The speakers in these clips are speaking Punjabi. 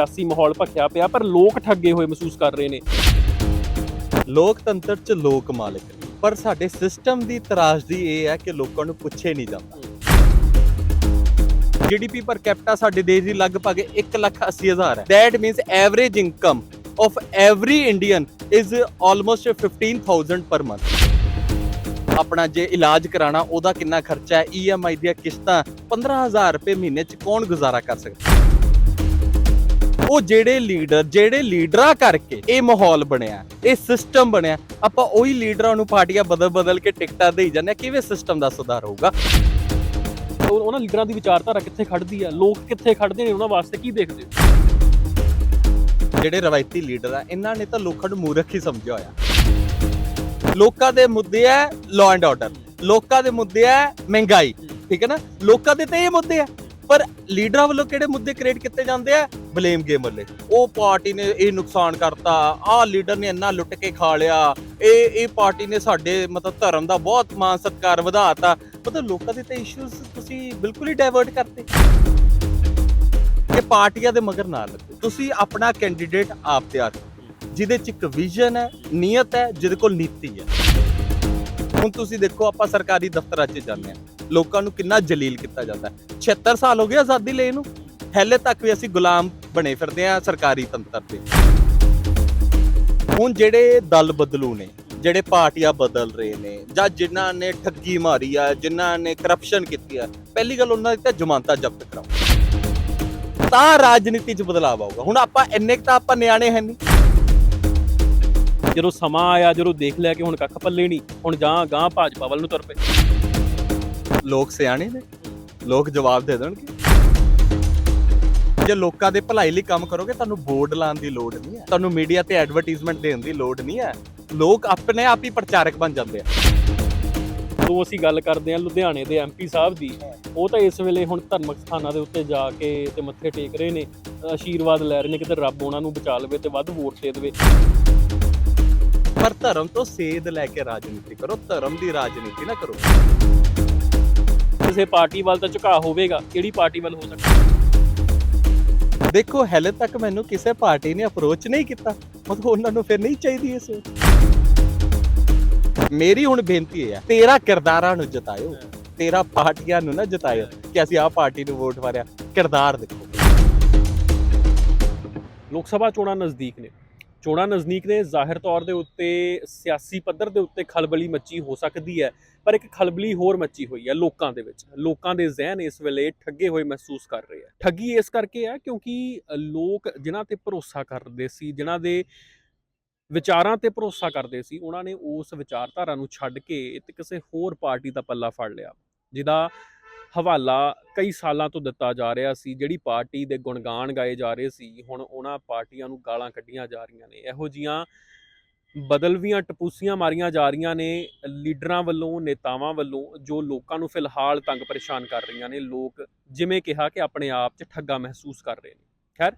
ਸਿਆਸੀ ਮਾਹੌਲ ਭਖਿਆ ਪਿਆ ਪਰ ਲੋਕ ਠੱਗੇ ਹੋਏ ਮਹਿਸੂਸ ਕਰ ਰਹੇ ਨੇ। ਲੋਕਤੰਤਰ 'ਚ ਲੋਕ ਮਾਲਕ ਨੇ ਪਰ ਸਾਡੇ ਸਿਸਟਮ ਦੀ ਤਰਾਸਦੀ ਇਹ ਹੈ ਕਿ ਲੋਕਾਂ ਨੂੰ ਪੁੱਛੇ ਨਹੀਂ ਜਾਂਦਾ। ਜੀਡੀਪੀ ਪਰ ਕੈਪਟਾ ਸਾਡੇ ਦੇਸ਼ ਦੀ ਲਗਭਗ 1,80,000 ਹੈ। That means average income of every Indian is almost 15000 per month ਆਪਣਾ ਜੇ ਇਲਾਜ ਕਰਾਣਾ ਉਹਦਾ ਕਿੰਨਾ ਖਰਚਾ ਹੈ? ਈਐਮਆਈ ਦੀਆਂ ਕਿਸ਼ਤਾਂ 15000 ਰੁਪਏ ਮਹੀਨੇ 'ਚ ਕੌਣ ਗੁਜ਼ਾਰਾ ਕਰ ਸਕਦਾ? ਉਹ ਜਿਹੜੇ ਲੀਡਰ ਜਿਹੜੇ ਲੀਡਰਾਂ ਕਰਕੇ ਇਹ ਮਾਹੌਲ ਬਣਿਆ ਇਹ ਸਿਸਟਮ ਬਣਿਆ ਆਪਾਂ ਉਹੀ ਲੀਡਰਾਂ ਨੂੰ ਪਾਰਟੀਆਂ ਬਦਲ ਬਦਲ ਕੇ ਟਿਕਟਾਂ ਦੇਈ ਜਾਂਦੇ ਹਾਂ ਕਿਵੇਂ ਸਿਸਟਮ ਦਾ ਸੁਧਾਰ ਹੋਊਗਾ? ਉਹ- ਉਹਨਾਂ ਲੀਡਰਾਂ ਦੀ ਵਿਚਾਰਧਾਰਾ ਕਿੱਥੇ ਖੜਦੀ ਹੈ ਲੋਕ ਕਿੱਥੇ ਖੜਦੇ ਨੇ? ਉਹਨਾਂ ਵਾਸਤੇ ਕੀ ਦੇਖਦੇ ਹੋ? ਜਿਹੜੇ ਰਵਾਇਤੀ ਲੀਡਰ ਆ ਇਹਨਾਂ ਨੇ ਤਾਂ ਲੋਕਾਂ ਨੂੰ ਮੂਰਖ ਹੀ ਸਮਝਿਆ ਹੋਇਆ। ਲੋਕਾਂ ਦੇ ਮੁੱਦੇ ਆ ਲਾਅ ਐਂਡ ਆਰਡਰ ਲੋਕਾਂ ਦੇ ਮੁੱਦੇ ਆ ਮਹਿੰਗਾਈ। ਠੀਕ ਹੈ ਨਾ? ਲੋਕਾਂ ਦੇ ਤਾਂ ਇਹ ਮੁੱਦੇ ਆ। ਪਰ ਲੀਡਰਾਂ ਵੱਲੋਂ ਕਿਹੜੇ ਮੁੱਦੇ ਕ੍ਰੀਏਟ ਕੀਤੇ ਜਾਂਦੇ ਆ? ਬਲੇਮ ਗੇਮ ਵਾਲੇ। ਉਹ ਪਾਰਟੀ ਨੇ ਇਹ ਨੁਕਸਾਨ ਕਰਤਾ, ਆਹ ਲੀਡਰ ਨੇ ਇੰਨਾ ਲੁੱਟ ਕੇ ਖਾ ਲਿਆ, ਇਹ ਇਹ ਪਾਰਟੀ ਨੇ ਸਾਡੇ ਮਤਲਬ ਧਰਮ ਦਾ ਬਹੁਤ ਮਾਨ ਸਤਕਾਰ ਵਧਾਤਾ ਮਤਲਬ ਲੋਕਾਂ ਦੇ ਤਾਂ ਇਸ਼ੂਜ਼ ਤੁਸੀਂ ਬਿਲਕੁਲ ਹੀ ਡਾਇਵਰਟ ਕਰਤੇ। ਕਿ ਪਾਰਟੀਆਂ ਦੇ ਮਗਰ ਨਾ ਲੱਗੋ। ਤੁਸੀਂ ਆਪਣਾ ਕੈਂਡੀਡੇਟ ਆਪ ਤਿਆਰ ਜਿਹਦੇ ਚ ਇੱਕ ਵਿਜ਼ਨ ਹੈ ਨੀਅਤ ਹੈ, ਜਿਹਦੇ ਕੋਲ ਨੀਤੀ ਹੈ। ਹੁਣ ਤੁਸੀਂ ਦੇਖੋ, ਆਪਾਂ ਸਰਕਾਰੀ ਦਫ਼ਤਰਾਂ 'ਚ ਜਾਂਦੇ ਆ ਲੋਕਾਂ ਨੂੰ ਕਿੰਨਾ ਜਲੀਲ ਕੀਤਾ ਜਾਂਦਾ ਹੈ। 76 ਸਾਲ ਹੋ ਗਏ ਆਜ਼ਾਦੀ ਲਈ ਨੂੰ ਹਲੇ ਤੱਕ ਵੀ ਅਸੀਂ ਗੁਲਾਮ ਬਣੇ ਫਿਰਦੇ ਆ ਸਰਕਾਰੀ ਤੰਤਰ ਦੇ ਹੁਣ ਜਿਹੜੇ ਦਲ ਬਦਲੂ ਨੇ ਜਿਹੜੇ ਪਾਰਟੀਆਂ ਬਦਲ ਰਹੇ ਨੇ ਜਾਂ ਜਿਨ੍ਹਾਂ ਨੇ ਠੱਗੀ ਮਾਰੀ ਆ ਜਿਨ੍ਹਾਂ ਨੇ ਕਰਪਸ਼ਨ ਕੀਤੀ ਆ ਪਹਿਲੀ ਗੱਲ ਉਹਨਾਂ ਦੀ ਤਾਂ ਜ਼ਮਾਨਤਾਂ ਜ਼ਬਤ ਕਰਾਓ। ਤਾਂ ਰਾਜਨੀਤੀ 'ਚ ਬਦਲਾਅ ਆਊਗਾ। ਹੁਣ ਆਪਾਂ ਇੰਨੇ ਕੁ ਤਾਂ ਆਪਾਂ ਨਿਆਣੇ ਹੈ ਨਹੀਂ ਜਦੋਂ ਸਮਾਂ ਆਇਆ ਜਦੋਂ ਦੇਖ ਲਿਆ ਕਿ ਹੁਣ ਕੱਖ ਪੱਲੇ ਨਹੀਂ ਹੁਣ ਜਾਂ ਗਾਂ ਭਾਜਪਾ ਵੱਲ ਨੂੰ ਤੁਰ ਪਏ। ਲੋਕ ਸਿਆਣੇ ਨੇ। ਲੋਕ ਜਵਾਬ ਦੇ ਦੇਣਗੇ। ਜੇ ਲੋਕਾਂ ਦੇ ਭਲਾਈ ਲਈ ਕੰਮ ਕਰੋਗੇ ਤੁਹਾਨੂੰ ਬੋਰਡ ਲਾਉਣ ਦੀ ਲੋੜ ਨਹੀਂ ਹੈ। ਤੁਹਾਨੂੰ ਮੀਡੀਆ ਤੇ ਐਡਵਰਟਾਈਜ਼ਮੈਂਟ ਦੇਣ ਦੀ ਲੋੜ ਨਹੀਂ ਹੈ। ਲੋਕ ਆਪਣੇ ਆਪ ਹੀ ਪ੍ਰਚਾਰਕ ਬਣ ਜਾਂਦੇ ਆ। ਤੋਂ ਅਸੀਂ ਗੱਲ ਕਰਦੇ ਹਾਂ ਲੁਧਿਆਣੇ ਦੇ ਐਮਪੀ ਸਾਹਿਬ ਦੀ ਉਹ ਤਾਂ ਇਸ ਵੇਲੇ ਹੁਣ ਧਰਮਕ ਸਥਾਨਾਂ ਦੇ ਉੱਤੇ ਜਾ ਕੇ ਤੇ ਮੱਥੇ ਟੇਕ ਰਹੇ ਨੇ। ਆਸ਼ੀਰਵਾਦ ਲੈ ਰਹੇ ਨੇ ਕਿਤੇ ਰੱਬ ਉਹਨਾਂ ਨੂੰ ਬਚਾ ਲਵੇ ਤੇ ਵੱਧ ਵੋਟ ਦੇ ਦੇਵੇ। ਪਰ ਧਰਮ ਤੋਂ ਸੇਧ ਲੈ ਕੇ ਰਾਜਨੀਤੀ ਕਰੋ ਧਰਮ ਦੀ ਰਾਜਨੀਤੀ ਨਾ ਕਰੋ। ਕਿਸੇ ਪਾਰਟੀ ਵੱਲ ਤਾਂ ਝੁਕਾਅ ਹੋਵੇਗਾ ਕਿਹੜੀ ਪਾਰਟੀ ਵੱਲ ਹੋ ਸਕਦਾ? ਦੇਖੋ, ਹਲੇ ਤੱਕ ਮੈਨੂੰ ਕਿਸੇ ਪਾਰਟੀ ਨੇ ਅਪਰੋਚ ਨਹੀਂ ਕੀਤਾ। ਮਤਲਬ ਉਹਨਾਂ ਨੂੰ ਫਿਰ ਨਹੀਂ ਚਾਹੀਦੀ ਇਹ ਮੇਰੀ ਹੁਣ ਬੇਨਤੀ ਹੈ ਤੇਰਾ ਕਿਰਦਾਰਾਂ ਨੂੰ ਜਿਤਾਇਓ। ਤੇਰਾ ਪਾਰਟੀਆਂ ਨੂੰ ਨਾ ਜਤਾਇਓ ਕਿ ਅਸੀਂ ਆਹ ਪਾਰਟੀ ਨੂੰ ਵੋਟ ਮਾਰਿਆ। ਕਿਰਦਾਰ ਦੇਖੋ। ਲੋਕ ਸਭਾ ਚੋਣਾਂ ਨਜ਼ਦੀਕ ਨੇ। ਚੋਣਾਂ ਨਜ਼ਦੀਕ ਨੇ, ਜ਼ਾਹਿਰ ਤੌਰ ਦੇ ਉੱਤੇ ਸਿਆਸੀ ਪੱਧਰ ਦੇ ਉੱਤੇ ਖਲਬਲੀ ਮੱਚੀ ਹੋ ਸਕਦੀ ਹੈ। ਪਰ ਇੱਕ ਖਲਬਲੀ ਹੋਰ ਮੱਚੀ ਹੋਈ ਹੈ ਲੋਕਾਂ ਦੇ ਵਿੱਚ। ਲੋਕਾਂ ਦੇ ਜ਼ਿਹਨ ਇਸ ਵੇਲੇ ਠੱਗੇ ਹੋਏ ਮਹਿਸੂਸ ਕਰ ਰਹੇ ਆ। ਠੱਗੀ ਇਸ ਕਰਕੇ ਆ ਕਿਉਂਕਿ ਲੋਕ ਜਿਨ੍ਹਾਂ ਤੇ ਭਰੋਸਾ ਕਰਦੇ ਸੀ, ਜਿਨ੍ਹਾਂ ਦੇ ਵਿਚਾਰਾਂ ਤੇ ਭਰੋਸਾ ਕਰਦੇ ਸੀ, ਉਹਨਾਂ ਨੇ ਉਸ ਵਿਚਾਰਧਾਰਾ ਨੂੰ ਛੱਡ ਕੇ ਤੇ ਕਿਸੇ ਹੋਰ ਪਾਰਟੀ ਦਾ ਪੱਲਾ ਫੜ ਲਿਆ। ਜਿਹਦਾ ਹਵਾਲਾ ਕਈ ਸਾਲਾਂ ਤੋਂ ਦਿੱਤਾ ਜਾ ਰਿਹਾ ਸੀ, ਜਿਹੜੀ ਪਾਰਟੀ ਦੇ ਗੁਣਗਾਨ ਗਾਏ ਜਾ ਰਹੇ ਸੀ, ਹੁਣ ਉਹਨਾਂ ਪਾਰਟੀਆਂ ਨੂੰ ਗਾਲਾਂ ਕੱਢੀਆਂ ਜਾ ਰਹੀਆਂ ਨੇ। ਇਹੋ ਜੀਆਂ ਬਦਲਵੀਆਂ ਟਪੂਸੀਆਂ ਮਾਰੀਆਂ ਜਾ ਰਹੀਆਂ ਨੇ ਲੀਡਰਾਂ ਵੱਲੋਂ, ਨੇਤਾਵਾਂ ਵੱਲੋਂ, ਜੋ ਲੋਕਾਂ ਨੂੰ ਫਿਲਹਾਲ ਤੰਗ ਪਰੇਸ਼ਾਨ ਕਰ ਰਹੀਆਂ ਨੇ। ਲੋਕ ਜਿਵੇਂ ਕਿਹਾ ਕਿ ਆਪਣੇ ਆਪ 'ਚ ਠੱਗਾ ਮਹਿਸੂਸ ਕਰ ਰਹੇ ਨੇ। ਖੈਰ,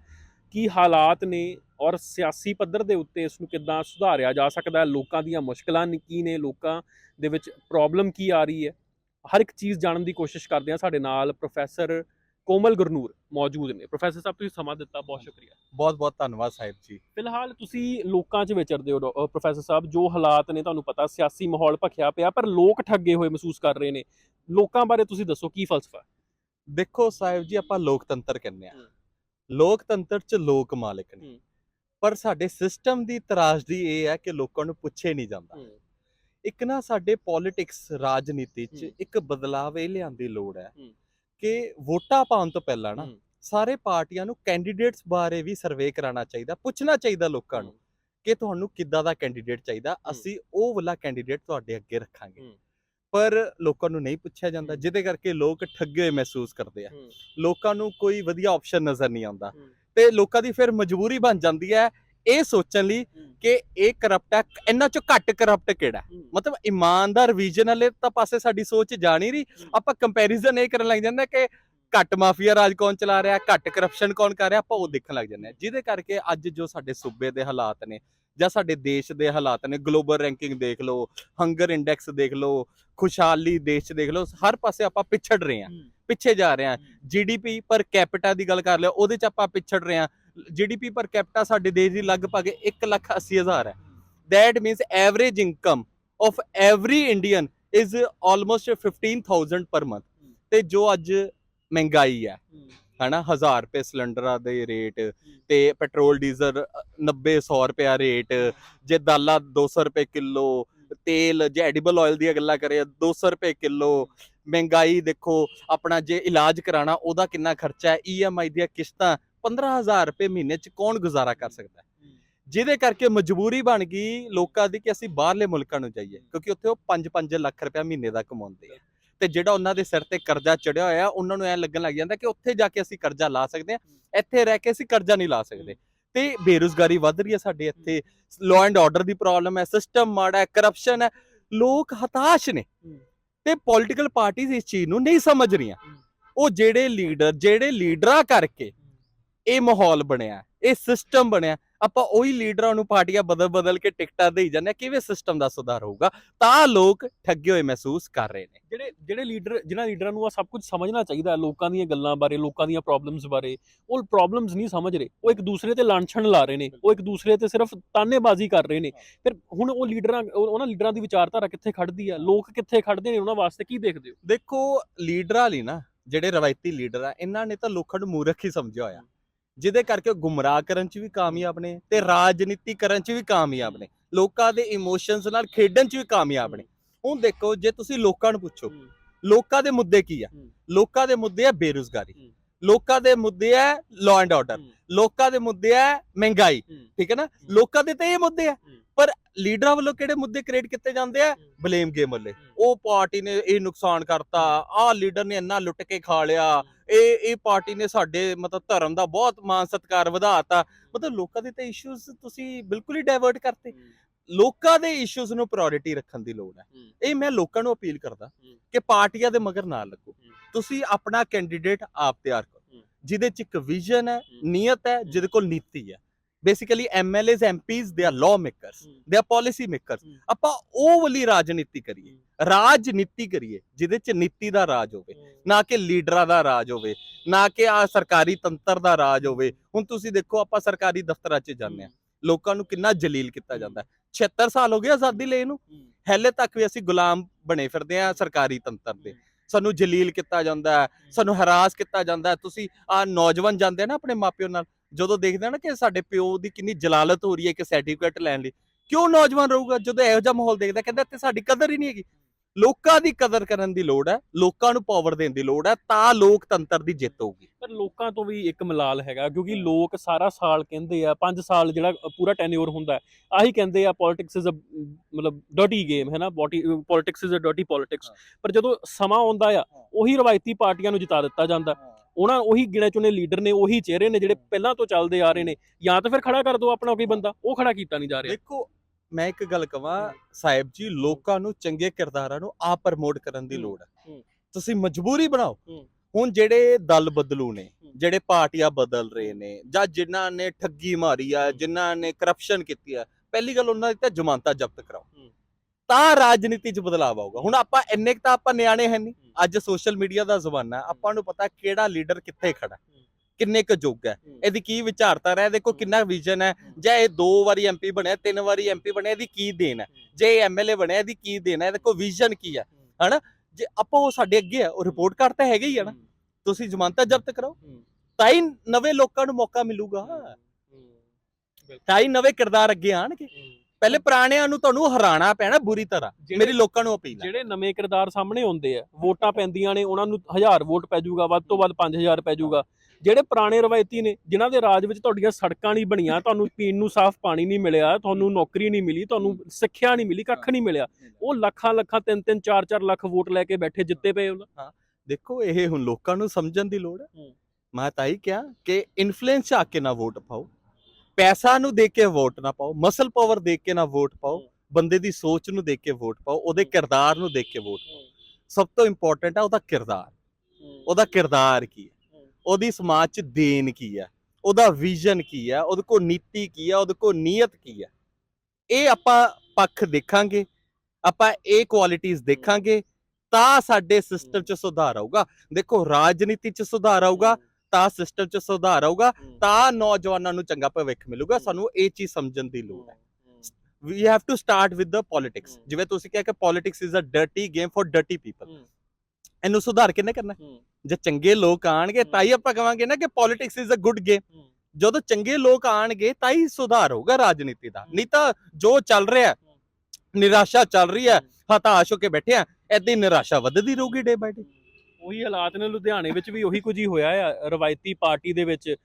ਕੀ ਹਾਲਾਤ ਨੇ ਔਰ ਸਿਆਸੀ ਪੱਧਰ ਦੇ ਉੱਤੇ ਇਸ ਨੂੰ ਕਿੱਦਾਂ ਸੁਧਾਰਿਆ ਜਾ ਸਕਦਾ ਹੈ? ਲੋਕਾਂ ਦੀਆਂ ਮੁਸ਼ਕਲਾਂ ਕੀ ਨੇ? ਲੋਕਾਂ ਦੇ ਵਿੱਚ ਪ੍ਰੋਬਲਮ ਕੀ ਆ ਰਹੀ ਹੈ? ਹਰ ਇੱਕ ਚੀਜ਼ ਜਾਣਨ ਦੀ ਕੋਸ਼ਿਸ਼ ਕਰਦੇ ਹਾਂ। ਸਾਡੇ ਨਾਲ ਪ੍ਰੋਫੈਸਰ ਕੋਮਲ ਗੁਰਨੂਰ ਮੌਜੂਦ ਨੇ ਪ੍ਰੋਫੈਸਰ ਸਾਹਿਬ ਤੁਸੀਂ ਸਮਾਂ ਦਿੱਤਾ ਬਹੁਤ ਸ਼ੁਕਰੀਆ ਬਹੁਤ ਬਹੁਤ ਧੰਨਵਾਦ ਸਾਹਿਬ ਜੀ ਫਿਲਹਾਲ ਤੁਸੀਂ ਲੋਕਾਂ 'ਚ ਵਿਚਰਦੇ ਹੋ ਪ੍ਰੋਫੈਸਰ ਸਾਹਿਬ ਜੋ ਹਾਲਾਤ ਨੇ ਤੁਹਾਨੂੰ ਪਤਾ ਸਿਆਸੀ ਮਾਹੌਲ ਭਖਿਆ ਪਿਆ ਪਰ ਲੋਕ ਠੱਗੇ ਹੋਏ ਮਹਿਸੂਸ ਕਰ ਰਹੇ ਨੇ ਲੋਕਾਂ ਬਾਰੇ ਤੁਸੀਂ ਦੱਸੋ ਕੀ ਫਲਸਫਾ? ਦੇਖੋ ਸਾਹਿਬ ਜੀ ਆਪਾਂ ਲੋਕਤੰਤਰ ਕਹਿੰਦੇ ਆ। ਲੋਕਤੰਤਰ 'ਚ ਲੋਕ ਮਾਲਕ ਨੇ। ਪਰ ਸਾਡੇ ਸਿਸਟਮ ਦੀ ਤਰਾਸਦੀ ਇਹ ਹੈ ਕਿ ਲੋਕਾਂ ਨੂੰ ਪੁੱਛੇ ਨਹੀਂ ਜਾਂਦਾ ਇੱਕ ਨਾ ਸਾਡੇ ਪੋਲਿਟਿਕਸ ਰਾਜਨੀਤੀ 'ਚ। ਇੱਕ ਬਦਲਾਵ ਇਹ ਲਿਆਉਣ ਦੀ ਲੋੜ ਹੈ। ਕਿ ਵੋਟਾਂ ਪਾਉਣ ਤੋਂ ਪਹਿਲਾਂ ਨਾ। ਸਾਰੇ ਪਾਰਟੀਆਂ ਨੂੰ ਕੈਂਡੀਡੇਟਸ ਬਾਰੇ ਵੀ ਸਰਵੇ ਕਰਾਉਣਾ ਚਾਹੀਦਾ ਪੁੱਛਣਾ ਚਾਹੀਦਾ ਲੋਕਾਂ ਨੂੰ ਕਿ ਤੁਹਾਨੂੰ ਕਿੱਦਾਂ ਦਾ ਕੈਂਡੀਡੇਟ ਚਾਹੀਦਾ ਅਸੀਂ ਉਹ ਵਾਲਾ ਕੈਂਡੀਡੇਟ ਤੁਹਾਡੇ ਅੱਗੇ ਰੱਖਾਂਗੇ। ਪਰ ਲੋਕਾਂ ਨੂੰ ਨਹੀਂ ਪੁੱਛਿਆ ਜਾਂਦਾ। ਜਿਹਦੇ ਕਰਕੇ ਲੋਕ ਠੱਗੇ ਹੋਏ ਮਹਿਸੂਸ ਕਰਦੇ ਆ ਲੋਕਾਂ ਨੂੰ ਕੋਈ ਵਧੀਆ ਆਪਸ਼ਨ ਨਜ਼ਰ ਨਹੀਂ ਆਉਂਦਾ। ਤੇ ਲੋਕਾਂ ਦੀ ਫਿਰ ਮਜਬੂਰੀ ਬਣ ਜਾਂਦੀ ਹੈ ਇਹ ਸੋਚਣ ਲਈ ਕਿ ਇਹ ਕਰਪਟ ਹੈ ਇਹਨਾਂ ਚੋਂ ਘੱਟ ਕਰਪਟ ਕਿਹੜਾ? ਮਤਲਬ ਇਮਾਨਦਾਰ ਵਿਜ਼ਨ ਵਾਲੇ ਤਾਂ ਪਾਸੇ ਸਾਡੀ ਸੋਚ ਜਾ ਨਹੀਂ ਰਹੀ। ਆਪਾਂ ਕੰਪੈਰੀਜ਼ਨ ਇਹ ਕਰਨ ਲੱਗ ਜਾਂਦੇ ਕਿ ਘੱਟ ਮਾਫੀਆ ਰਾਜ ਕੌਣ ਚਲਾ ਰਿਹਾ ਘੱਟ ਕਰਪਸ਼ਨ ਕੌਣ ਕਰ ਰਿਹਾ ਆਪਾਂ ਉਹ ਦੇਖਣ ਲੱਗ ਜਾਂਦੇ ਜਿਹਦੇ ਕਰਕੇ ਅੱਜ ਜੋ ਸਾਡੇ ਸੂਬੇ ਦੇ ਹਾਲਾਤ ਨੇ ਜਾਂ ਸਾਡੇ ਦੇਸ਼ ਦੇ ਹਾਲਾਤ ਨੇ ਗਲੋਬਲ ਰੈਂਕਿੰਗ ਦੇਖ ਲਓ ਹੰਗਰ ਇੰਡੈਕਸ ਦੇਖ ਲਓ ਖੁਸ਼ਹਾਲੀ ਦੇਸ਼ ਦੇਖ ਲਓ ਹਰ ਪਾਸੇ ਆਪਾਂ ਪਿਛੜ ਰਹੇ ਹਾਂ ਪਿੱਛੇ ਜਾ ਰਹੇ ਹਾਂ। ਜੀਡੀਪੀ ਪਰ ਕੈਪੀਟਾ ਦੀ ਗੱਲ ਕਰ ਲਿਓ ਉਹਦੇ 'ਚ ਆਪਾਂ ਪਿਛੜ ਰਹੇ ਹਾਂ। ਜੀਡੀਪੀ ਪਰ ਕੈਪਟਾ ਸਾਡੇ ਦੇਸ਼ ਦੀ ਲਗਭਗ 1 ਲੱਖ 80 ਹਜ਼ਾਰ ਹੈ। That means average income of every indian is almost 15000 per month ਤੇ ਜੋ ਅੱਜ ਮਹਿੰਗਾਈ ਹੈ, ਹਨਾ 1000 ਰੁਪਏ ਸਿਲੰਡਰਾਂ ਦੇ ਰੇਟ ਤੇ ਪੈਟਰੋਲ, ਡੀਜ਼ਲ 90 100 ਰੁਪਿਆ ਰੇਟ, ਜੇ ਦਾਲਾਂ 200 ਰੁਪਏ ਕਿਲੋ, ਤੇਲ, ਜੇ ਐਡੀਬਲ ਆਇਲ ਦੀਆਂ ਗੱਲਾਂ ਕਰੇ 200 ਰੁਪਏ ਕਿਲੋ। ਮਹਿੰਗਾਈ ਦੇਖੋ, ਆਪਣਾ ਜੇ ਇਲਾਜ ਕਰਾਣਾ ਉਹਦਾ ਕਿੰਨਾ ਖਰਚਾ ਹੈ ਈਐਮਆਈ ਦੀਆਂ ਕਿਸ਼ਤਾਂ 15000 ਰੁਪਏ ਮਹੀਨੇ ਚ ਕੌਣ ਗੁਜ਼ਾਰਾ ਕਰ ਸਕਦਾ ਹੈ? ਜਿਹਦੇ ਕਰਕੇ ਮਜਬੂਰੀ ਬਣ ਗਈ ਲੋਕਾਂ ਦੀ ਕਿ ਅਸੀਂ ਬਾਹਰਲੇ ਮੁਲਕਾਂ ਨੂੰ ਜਾਈਏ ਕਿਉਂਕਿ ਉੱਥੇ ਉਹ 5-5 ਲੱਖ ਰੁਪਏ ਮਹੀਨੇ ਦਾ ਕਮਾਉਂਦੇ ਆ। ਤੇ ਜਿਹੜਾ ਉਹਨਾਂ ਦੇ ਸਿਰ ਤੇ ਕਰਜ਼ਾ ਚੜਿਆ ਹੋਇਆ ਉਹਨਾਂ ਨੂੰ ਐ ਲੱਗਣ ਲੱਗ ਜਾਂਦਾ ਕਿ ਉੱਥੇ ਜਾ ਕੇ ਅਸੀਂ ਕਰਜ਼ਾ ਲਾ ਸਕਦੇ ਆ ਇੱਥੇ ਰਹਿ ਕੇ ਅਸੀਂ ਕਰਜ਼ਾ ਨਹੀਂ ਲਾ ਸਕਦੇ। ਤੇ ਬੇਰੁਜ਼ਗਾਰੀ ਵੱਧ ਰਹੀ ਹੈ ਸਾਡੇ ਇੱਥੇ। ਲਾਅ ਐਂਡ ਆਰਡਰ ਦੀ ਪ੍ਰੋਬਲਮ ਹੈ ਸਿਸਟਮ ਮਾੜਾ ਹੈ ਕਰਪਸ਼ਨ ਹੈ ਲੋਕ ਹਤਾਸ਼ ਨੇ। ਤੇ ਪੋਲਿਟੀਕਲ ਪਾਰਟੀਆਂ ਇਸ ਚੀਜ਼ ਨੂੰ ਨਹੀਂ ਸਮਝ ਰਹੀਆਂ। ਉਹ ਜਿਹੜੇ ਲੀਡਰ ਜਿਹੜੇ ਲੀਡਰਾਂ ਕਰਕੇ ਇਹ ਮਾਹੌਲ ਬਣਿਆ ਇਹ ਸਿਸਟਮ ਬਣਿਆ ਆਪਾਂ ਉਹੀ ਲੀਡਰਾਂ ਨੂੰ ਪਾਰਟੀਆਂ ਬਦਲ ਬਦਲ ਕੇ ਟਿਕਟਾਂ ਦੇਈ ਜਾਂਦੇ ਕਿਵੇਂ ਸਿਸਟਮ ਦਾ ਸੁਧਾਰ ਹੋਊਗਾ ਤਾਂ ਲੋਕ ਠੱਗੇ ਹੋਏ ਮਹਿਸੂਸ ਕਰ ਰਹੇ ਨੇ। ਜਿਹੜੇ ਜਿਹੜੇ ਲੀਡਰ ਜਿਨ੍ਹਾਂ ਲੀਡਰਾਂ ਨੂੰ ਆ ਸਭ ਕੁਝ ਸਮਝਣਾ ਚਾਹੀਦਾ ਲੋਕਾਂ ਦੀਆਂ ਗੱਲਾਂ ਬਾਰੇ ਲੋਕਾਂ ਦੀਆਂ ਪ੍ਰੋਬਲਮਸ ਬਾਰੇ ਉਹ ਪ੍ਰੋਬਲਮਸ ਨਹੀਂ ਸਮਝ ਰਹੇ ਉਹ ਇੱਕ ਦੂਸਰੇ ਤੇ ਲਾਂਛਣ ਲਾ ਰਹੇ ਨੇ ਉਹ ਇੱਕ ਦੂਸਰੇ ਤੇ ਸਿਰਫ ਤਾਨੇਬਾਜ਼ੀ ਕਰ ਰਹੇ ਨੇ। ਫਿਰ ਹੁਣ ਉਹ ਲੀਡਰਾਂ ਉਹ- ਉਹਨਾਂ ਲੀਡਰਾਂ ਦੀ ਵਿਚਾਰਧਾਰਾ ਕਿੱਥੇ ਖੜਦੀ ਆ ਲੋਕ ਕਿੱਥੇ ਖੜਦੇ ਨੇ ਉਹਨਾਂ ਵਾਸਤੇ ਕੀ ਦੇਖਦੇ ਹੋ? ਦੇਖੋ ਲੀਡਰਾਂ ਲਈ ਨਾ ਜਿਹੜੇ ਰਵਾਇਤੀ ਲੀਡਰ ਆ ਇਹਨਾਂ ਨੇ ਤਾਂ ਲੋਕਾਂ ਨੂੰ ਮੂਰਖ ਹੀ ਸਮਝਿਆ ਹੋਇਆ। ਜਿਹਦੇ ਕਰਕੇ ਗੁੰਮਰਾਹ ਕਰਨ 'ਚ ਵੀ ਕਾਮਯਾਬ ਨੇ ਤੇ ਰਾਜਨੀਤੀ ਕਰਨ 'ਚ ਵੀ ਕਾਮਯਾਬ ਨੇ। ਲੋਕਾਂ ਦੇ ਇਮੋਸ਼ਨਸ ਨਾਲ ਖੇਡਣ 'ਚ ਵੀ ਕਾਮਯਾਬ ਨੇ। ਹੁਣ ਦੇਖੋ ਜੇ ਤੁਸੀਂ ਲੋਕਾਂ ਨੂੰ ਪੁੱਛੋ ਲੋਕਾਂ ਦੇ ਮੁੱਦੇ ਕੀ ਆ। ਲੋਕਾਂ ਦੇ ਮੁੱਦੇ ਆ ਬੇਰੁਜ਼ਗਾਰੀ। ਲੋਕਾਂ ਦੇ ਮੁੱਦੇ ਆ ਲਾਅ ਐਂਡ ਆਰਡਰ ਲੋਕਾਂ ਦੇ ਮੁੱਦੇ ਆ ਮਹਿੰਗਾਈ। ਠੀਕ ਹੈ ਨਾ? ਲੋਕਾਂ ਦੇ ਤੇ ਇਹ ਮੁੱਦੇ ਆ। ਲੀਡਰਾਂ ਵੱਲੋਂ ਕਿਹੜੇ ਮੁੱਦੇ ਕ੍ਰੀਏਟ ਕੀਤੇ ਜਾਂਦੇ ਆ? ਬਲੇਮ ਗੇਮ ਵਾਲੇ। ਉਹ ਪਾਰਟੀ ਨੇ ਇਹ ਨੁਕਸਾਨ ਕਰਤਾ। ਆਹ ਲੀਡਰ ਨੇ ਇੰਨਾ ਲੁੱਟ ਕੇ ਖਾ ਲਿਆ। ਇਹ ਇਹ ਪਾਰਟੀ ਨੇ ਸਾਡੇ ਮਤਲਬ ਧਰਮ ਦਾ ਬਹੁਤ ਮਾਨ ਸਤਕਾਰ ਵਧਾਤਾ ਮਤਲਬ ਲੋਕਾਂ ਦੇ ਤੇ ਇਸ਼ੂਜ਼ ਤੁਸੀਂ ਬਿਲਕੁਲ ਹੀ ਡਾਇਵਰਟ ਕਰਤੇ। ਲੋਕਾਂ ਦੇ ਇਸ਼ੂਜ਼ ਨੂੰ ਪ੍ਰਾਇੋਰਟੀ ਰੱਖਣ ਦੀ ਲੋੜ ਹੈ। ਇਹ ਮੈਂ ਲੋਕਾਂ ਨੂੰ ਅਪੀਲ ਕਰਦਾ। ਕਿ ਪਾਰਟੀਆਂ ਦੇ ਮਗਰ ਨਾ ਲੱਗੋ। ਤੁਸੀਂ ਆਪਣਾ ਕੈਂਡੀਡੇਟ ਆਪ ਤਿਆਰ ਕਰੋ। ਜਿਹਦੇ ਚ ਇੱਕ ਵਿਜ਼ਨ ਹੂੰ। ਨੀਅਤ ਹੈ ਜਿਹਦੇ ਕੋਲ ਨੀਤੀ ਹੈ। Basically MLAs MPs they are lawmakers they are policy makers. ਆਪਾਂ ਉਹ ਵਾਲੀ ਰਾਜਨੀਤੀ ਕਰੀਏ ਰਾਜਨੀਤੀ ਕਰੀਏ ਜਿਹਦੇ ਚ ਨੀਤੀ ਦਾ ਰਾਜ ਹੋਵੇ ਨਾ ਕਿ ਲੀਡਰਾਂ ਦਾ ਰਾਜ ਹੋਵੇ ਨਾ ਕਿ ਆ ਸਰਕਾਰੀ ਤੰਤਰ ਦਾ ਰਾਜ ਹੋਵੇ ਹੁਣ ਤੁਸੀਂ ਦੇਖੋ ਆਪਾਂ ਸਰਕਾਰੀ ਦਫ਼ਤਰਾਂ 'ਚ ਜਾਂਦੇ ਆ ਲੋਕਾਂ ਨੂੰ ਕਿੰਨਾ ਜਲੀਲ ਕੀਤਾ ਜਾਂਦਾ ਹੈ 76 ਸਾਲ ਹੋ ਗਏ ਆਜ਼ਾਦੀ ਲਈ ਨੂੰ ਹਲੇ ਤੱਕ ਵੀ ਅਸੀਂ ਗੁਲਾਮ ਬਣੇ ਫਿਰਦੇ ਆ ਸਰਕਾਰੀ ਤੰਤਰ ਦੇ ਸਾਨੂੰ ਜਲੀਲ ਕੀਤਾ ਜਾਂਦਾ ਸਾਨੂੰ ਹਰਾਸ ਕੀਤਾ ਜਾਂਦਾ ਤੁਸੀਂ ਆ ਨੌਜਵਾਨ ਜਾਂਦੇ ਨਾ ਆਪਣੇ ਮਾਪਿਓ ਨਾਲ ਜਦੋਂ ਦੇਖਦੇ ਆ ਨਾ ਕਿ ਸਾਡੇ ਪਿਓ ਦੀ ਕਿੰਨੀ ਜਲਾਲਤ ਹੋ ਰਹੀ ਹੈ ਇੱਕ ਸਰਟੀਫਿਕੇਟ ਲੈਣ ਲਈ ਕਿਉਂ ਨੌਜਵਾਨ ਰਹੂਗਾ? ਜਦੋਂ ਇਹੋ ਜਿਹਾ ਮਾਹੌਲ ਦੇਖਦਾ ਕਹਿੰਦਾ ਇੱਥੇ ਸਾਡੀ ਕਦਰ ਹੀ ਨਹੀਂ ਹੈਗੀ। ਲੋਕਾਂ ਦੀ ਕਦਰ ਕਰਨ ਦੀ ਲੋੜ ਹੈ ਲੋਕਾਂ ਨੂੰ ਪਾਵਰ ਦੇਣ ਦੀ ਲੋੜ ਹੈ ਤਾਂ ਲੋਕਤੰਤਰ ਦੀ ਜਿੱਤ ਹੋਊਗੀ। ਪਰ ਲੋਕਾਂ ਤੋਂ ਵੀ ਇੱਕ ਮਲਾਲ ਹੈਗਾ ਕਿਉਂਕਿ ਲੋਕ ਸਾਰਾ ਸਾਲ ਕਹਿੰਦੇ ਆ 5 ਸਾਲ ਜਿਹੜਾ ਪੂਰਾ ਟੈਨਿਓਰ ਹੁੰਦਾ ਆਹੀ ਕਹਿੰਦੇ ਆ ਪੋਲਿਟਿਕਸ ਇਜ਼ ਅ ਮਤਲਬ ਡਰਟੀ ਗੇਮ ਹੈ ਨਾ? Politics is a dirty politics ਪਰ ਜਦੋਂ ਸਮਾਂ ਆਉਂਦਾ ਆ ਉਹੀ ਰਵਾਇਤੀ ਪਾਰਟੀਆਂ ਨੂੰ ਜਿਤਾ ਦਿੱਤਾ ਜਾਂਦਾ। ਉਹਨਾਂ ਉਹੀ ਗਿਣੇ ਚੁਣੇ ਲੀਡਰ ਨੇ ਉਹੀ ਚਿਹਰੇ ਨੇ ਜਿਹੜੇ ਪਹਿਲਾਂ ਤੋਂ ਚੱਲਦੇ ਆ ਰਹੇ ਨੇ ਜਾਂ ਤਾਂ ਫਿਰ ਖੜਾ ਕਰ ਦਿਓ ਆਪਣਾ ਕੋਈ ਬੰਦਾ ਉਹ ਖੜਾ ਕੀਤਾ ਨਹੀਂ ਜਾ ਰਿਹਾ ਦੇਖੋ ਮੈਂ ਇੱਕ ਗੱਲ ਕਵਾਂ ਸਾਹਿਬ ਜੀ ਲੋਕਾਂ ਨੂੰ ਚੰਗੇ ਕਿਰਦਾਰਾਂ ਨੂੰ ਆਪ ਪ੍ਰਮੋਟ ਕਰਨ ਦੀ ਲੋੜ ਹੈ। ਤੁਸੀਂ ਮਜਬੂਰੀ ਬਣਾਓ। ਹੁਣ ਜਿਹੜੇ ਦਲ ਬਦਲੂ ਨੇ। ਜਿਹੜੇ ਪਾਰਟੀਆਂ ਬਦਲ ਰਹੇ ਨੇ ਜਾਂ ਜਿਨ੍ਹਾਂ ਨੇ ਠੱਗੀ ਮਾਰੀ ਆ। ਜਿਨ੍ਹਾਂ ਨੇ ਕਰਪਸ਼ਨ ਕੀਤੀ ਆ ਪਹਿਲੀ ਗੱਲ ਉਹਨਾਂ ਦੀ ਤਾਂ ਜ਼ਮਾਨਤਾਂ ਜ਼ਬਤ ਕਰਾਓ। ਤਾਂ ਰਾਜਨੀਤੀ 'ਚ ਬਦਲਾਅ ਆਊਗਾ। ਹੁਣ ਆਪਾਂ ਇੰਨੇ ਤਾਂ ਆਪਾਂ ਨਿਆਣੇ ਹੈ ਨਹੀਂ। ਹੂੰ। ਅੱਜ ਸੋਸ਼ਲ ਮੀਡੀਆ ਦਾ ਜ਼ਮਾਨਾ ਹੈ। ਆਪਾਂ ਨੂੰ ਪਤਾ ਕਿਹੜਾ ਲੀਡਰ ਕਿੱਥੇ ਖੜਾ ਹੈ, ਕਿੰਨੇ ਕੁ ਯੋਗ ਹੈ। ਇਹਦੀ ਕੀ ਵਿਚਾਰਤਾ ਹੈ ਦੇਖੋ ਕਿੰਨਾ ਵਿਜ਼ਨ ਹੈ। ਜੇ ਇਹ ਦੋ ਵਾਰੀ ਐਮਪੀ ਬਣਿਆ ਤਿੰਨ ਵਾਰੀ ਐਮਪੀ ਬਣਿਆ ਇਹਦੀ ਕੀ ਦੇਣ ਹੈ? ਜੇ ਐਮਐਲਏ ਬਣਿਆ ਇਹਦੀ ਕੀ ਦੇਣ ਹੈ? ਦੇਖੋ ਵਿਜ਼ਨ ਕੀ ਹੈ ਹਨਾ? ਜੇ ਆਪਾਂ ਉਹ ਸਾਡੇ ਅੱਗੇ ਆ ਉਹ ਰਿਪੋਰਟ ਕਾਰਡ ਤਾਂ ਹੈਗੇ ਹੀ ਆ ਨਾ। ਤੁਸੀਂ ਜ਼ਮਾਨਤਾਂ ਜ਼ਬਤ ਕਰੋ। ਤਾਂ ਹੀ ਨਵੇਂ ਲੋਕਾਂ ਨੂੰ ਮੌਕਾ ਮਿਲੂਗਾ। ਤਾਂ ਹੀ ਨਵੇਂ ਕਿਰਦਾਰ ਅੱਗੇ ਆਣਗੇ। ਪਹਿਲੇ ਪੁਰਾਣਿਆਂ ਨੂੰ ਤੁਹਾਨੂੰ ਹਰਾਣਾ ਪੈਣਾ ਬੁਰੀ ਤਰ੍ਹਾਂ। ਮੇਰੀ ਲੋਕਾਂ ਨੂੰ ਅਪੀਲ ਜਿਹੜੇ ਨਵੇਂ ਕਿਰਦਾਰ ਸਾਹਮਣੇ ਆਉਂਦੇ ਆ ਵੋਟਾਂ ਪੈਂਦੀਆਂ ਨੇ ਉਹਨਾਂ ਨੂੰ 1000 ਵੋਟ ਪੈ ਜਾਊਗਾ ਵੱਧ ਤੋਂ ਵੱਧ 5000 ਪੈ ਜਾਊਗਾ। ਜਿਹੜੇ ਪੁਰਾਣੇ ਰਵਾਇਤੀ ਨੇ ਜਿਨ੍ਹਾਂ ਦੇ ਰਾਜ ਵਿੱਚ ਤੁਹਾਡੀਆਂ ਸੜਕਾਂ ਨਹੀਂ ਬਣੀਆਂ ਤੁਹਾਨੂੰ ਪੀਣ ਨੂੰ ਸਾਫ਼ ਪਾਣੀ ਨਹੀਂ ਮਿਲਿਆ ਤੁਹਾਨੂੰ ਨੌਕਰੀ ਨਹੀਂ ਮਿਲੀ ਤੁਹਾਨੂੰ ਸਿੱਖਿਆ ਨਹੀਂ ਮਿਲੀ ਕੱਖ ਨਹੀਂ ਮਿਲਿਆ ਉਹ ਲੱਖਾਂ ਲੱਖਾਂ ਤਿੰਨ ਤਿੰਨ ਚਾਰ ਚਾਰ ਲੱਖ ਵੋਟ ਲੈ ਕੇ ਬੈਠੇ ਜਿੱਤੇ ਪਏ ਉਹਨਾਂ। ਦੇਖੋ ਇਹ ਹੁਣ ਲੋਕਾਂ ਨੂੰ ਸਮਝਣ ਦੀ ਲੋੜ ਹੈ। ਹੂੰ। ਮੈਂ ਤਾਂ ਹੀ ਕਿਹਾ ਕਿ ਇਨਫਲੂਐਂਸ ਆ ਕੇ ਨਾ ਵੋਟ ਪਾਓ। ਪੈਸਾ ਨੂੰ ਦੇਖ ਕੇ ਵੋਟ ਨਾ ਪਾਓ ਮਸਲ ਪਾਵਰ ਦੇਖ ਕੇ ਨਾ ਵੋਟ ਪਾਓ। ਬੰਦੇ ਦੀ ਸੋਚ ਨੂੰ ਦੇਖ ਕੇ ਵੋਟ ਪਾਓ ਉਹਦੇ। ਕਿਰਦਾਰ ਨੂੰ ਦੇਖ ਕੇ ਵੋਟ ਪਾਓ। ਸਭ ਤੋਂ ਇੰਪੋਰਟੈਂਟ ਹੈ ਉਹਦਾ ਕਿਰਦਾਰ। ਉਹਦਾ ਕਿਰਦਾਰ ਕੀ ਹੈ? ਹੂੰ। ਉਹਦੀ ਸਮਾਜ 'ਚ ਦੇਣ ਕੀ ਹੈ? ਉਹਦਾ ਵਿਜ਼ਨ ਕੀ ਹੈ? ਉਹਦੇ ਕੋਲ ਨੀਤੀ ਕੀ ਹੈ? ਉਹਦੇ ਕੋਲ ਨੀਅਤ ਕੀ ਹੈ? ਇਹ ਆਪਾਂ ਪੱਖ ਦੇਖਾਂਗੇ ਆਪਾਂ ਇਹ ਕੁਆਲਿਟੀਆਂ ਦੇਖਾਂਗੇ ਤਾਂ ਸਾਡੇ ਸਿਸਟਮ 'ਚ ਸੁਧਾਰ ਆਊਗਾ। ਦੇਖੋ ਰਾਜਨੀਤੀ 'ਚ ਸੁਧਾਰ ਆਊਗਾ ਤਾਂ ਸਿਸਟਮ 'ਚ ਸੁਧਾਰ ਆਊਗਾ। ਤਾਂ ਨੌਜਵਾਨਾਂ ਨੂੰ ਚੰਗਾ ਭਵਿੱਖ ਮਿਲੂਗਾ। ਸਾਨੂੰ ਇਹ ਚੀਜ਼ ਸਮਝਣ ਦੀ ਲੋੜ ਹੈ। We have to start with the politics. ਜਿਵੇਂ ਤੁਸੀਂ ਕਿਹਾ ਕਿ politics is a dirty game for dirty people. ਇਹਨੂੰ ਸੁਧਾਰ ਕਿੰਨੇ ਕਰਨਾ। ਜੇ ਚੰਗੇ ਲੋਕ ਆਣਗੇ। ਤਾਂ ਹੀ ਆਪਾਂ ਕਵਾਂਗੇ ਨਾ ਕਿ politics is a good game. ਜਦੋਂ ਚੰਗੇ ਲੋਕ ਆਣਗੇ ਤਾਂ ਹੀ ਸੁਧਾਰ ਹੋਊਗਾ ਰਾਜਨੀਤੀ ਦਾ ਨਹੀਂ ਤਾਂ ਜੋ ਚੱਲ ਰਿਹਾ ਨਿਰਾਸ਼ਾ ਚੱਲ ਰਹੀ ਹੈ ਹਤਾਸ਼ ਹੋ ਕੇ ਬੈਠੇ ਆ ਹੀ ਨਿਰਾਸ਼ਾ ਵੱਧਦੀ ਰਹੂਗੀ ਡੇ ਬਾਈ ਡੇ ਉਹੀ ਹਾਲਾਤ ਨੇ ਲੁਧਿਆਣੇ ਵਿੱਚ ਵੀ ਉਹੀ ਕੁਝ ਹੀ ਹੋਇਆ ਆ ਰਵਾਇਤੀ ਪਾਰਟੀ ਦੇ ਵਿੱਚ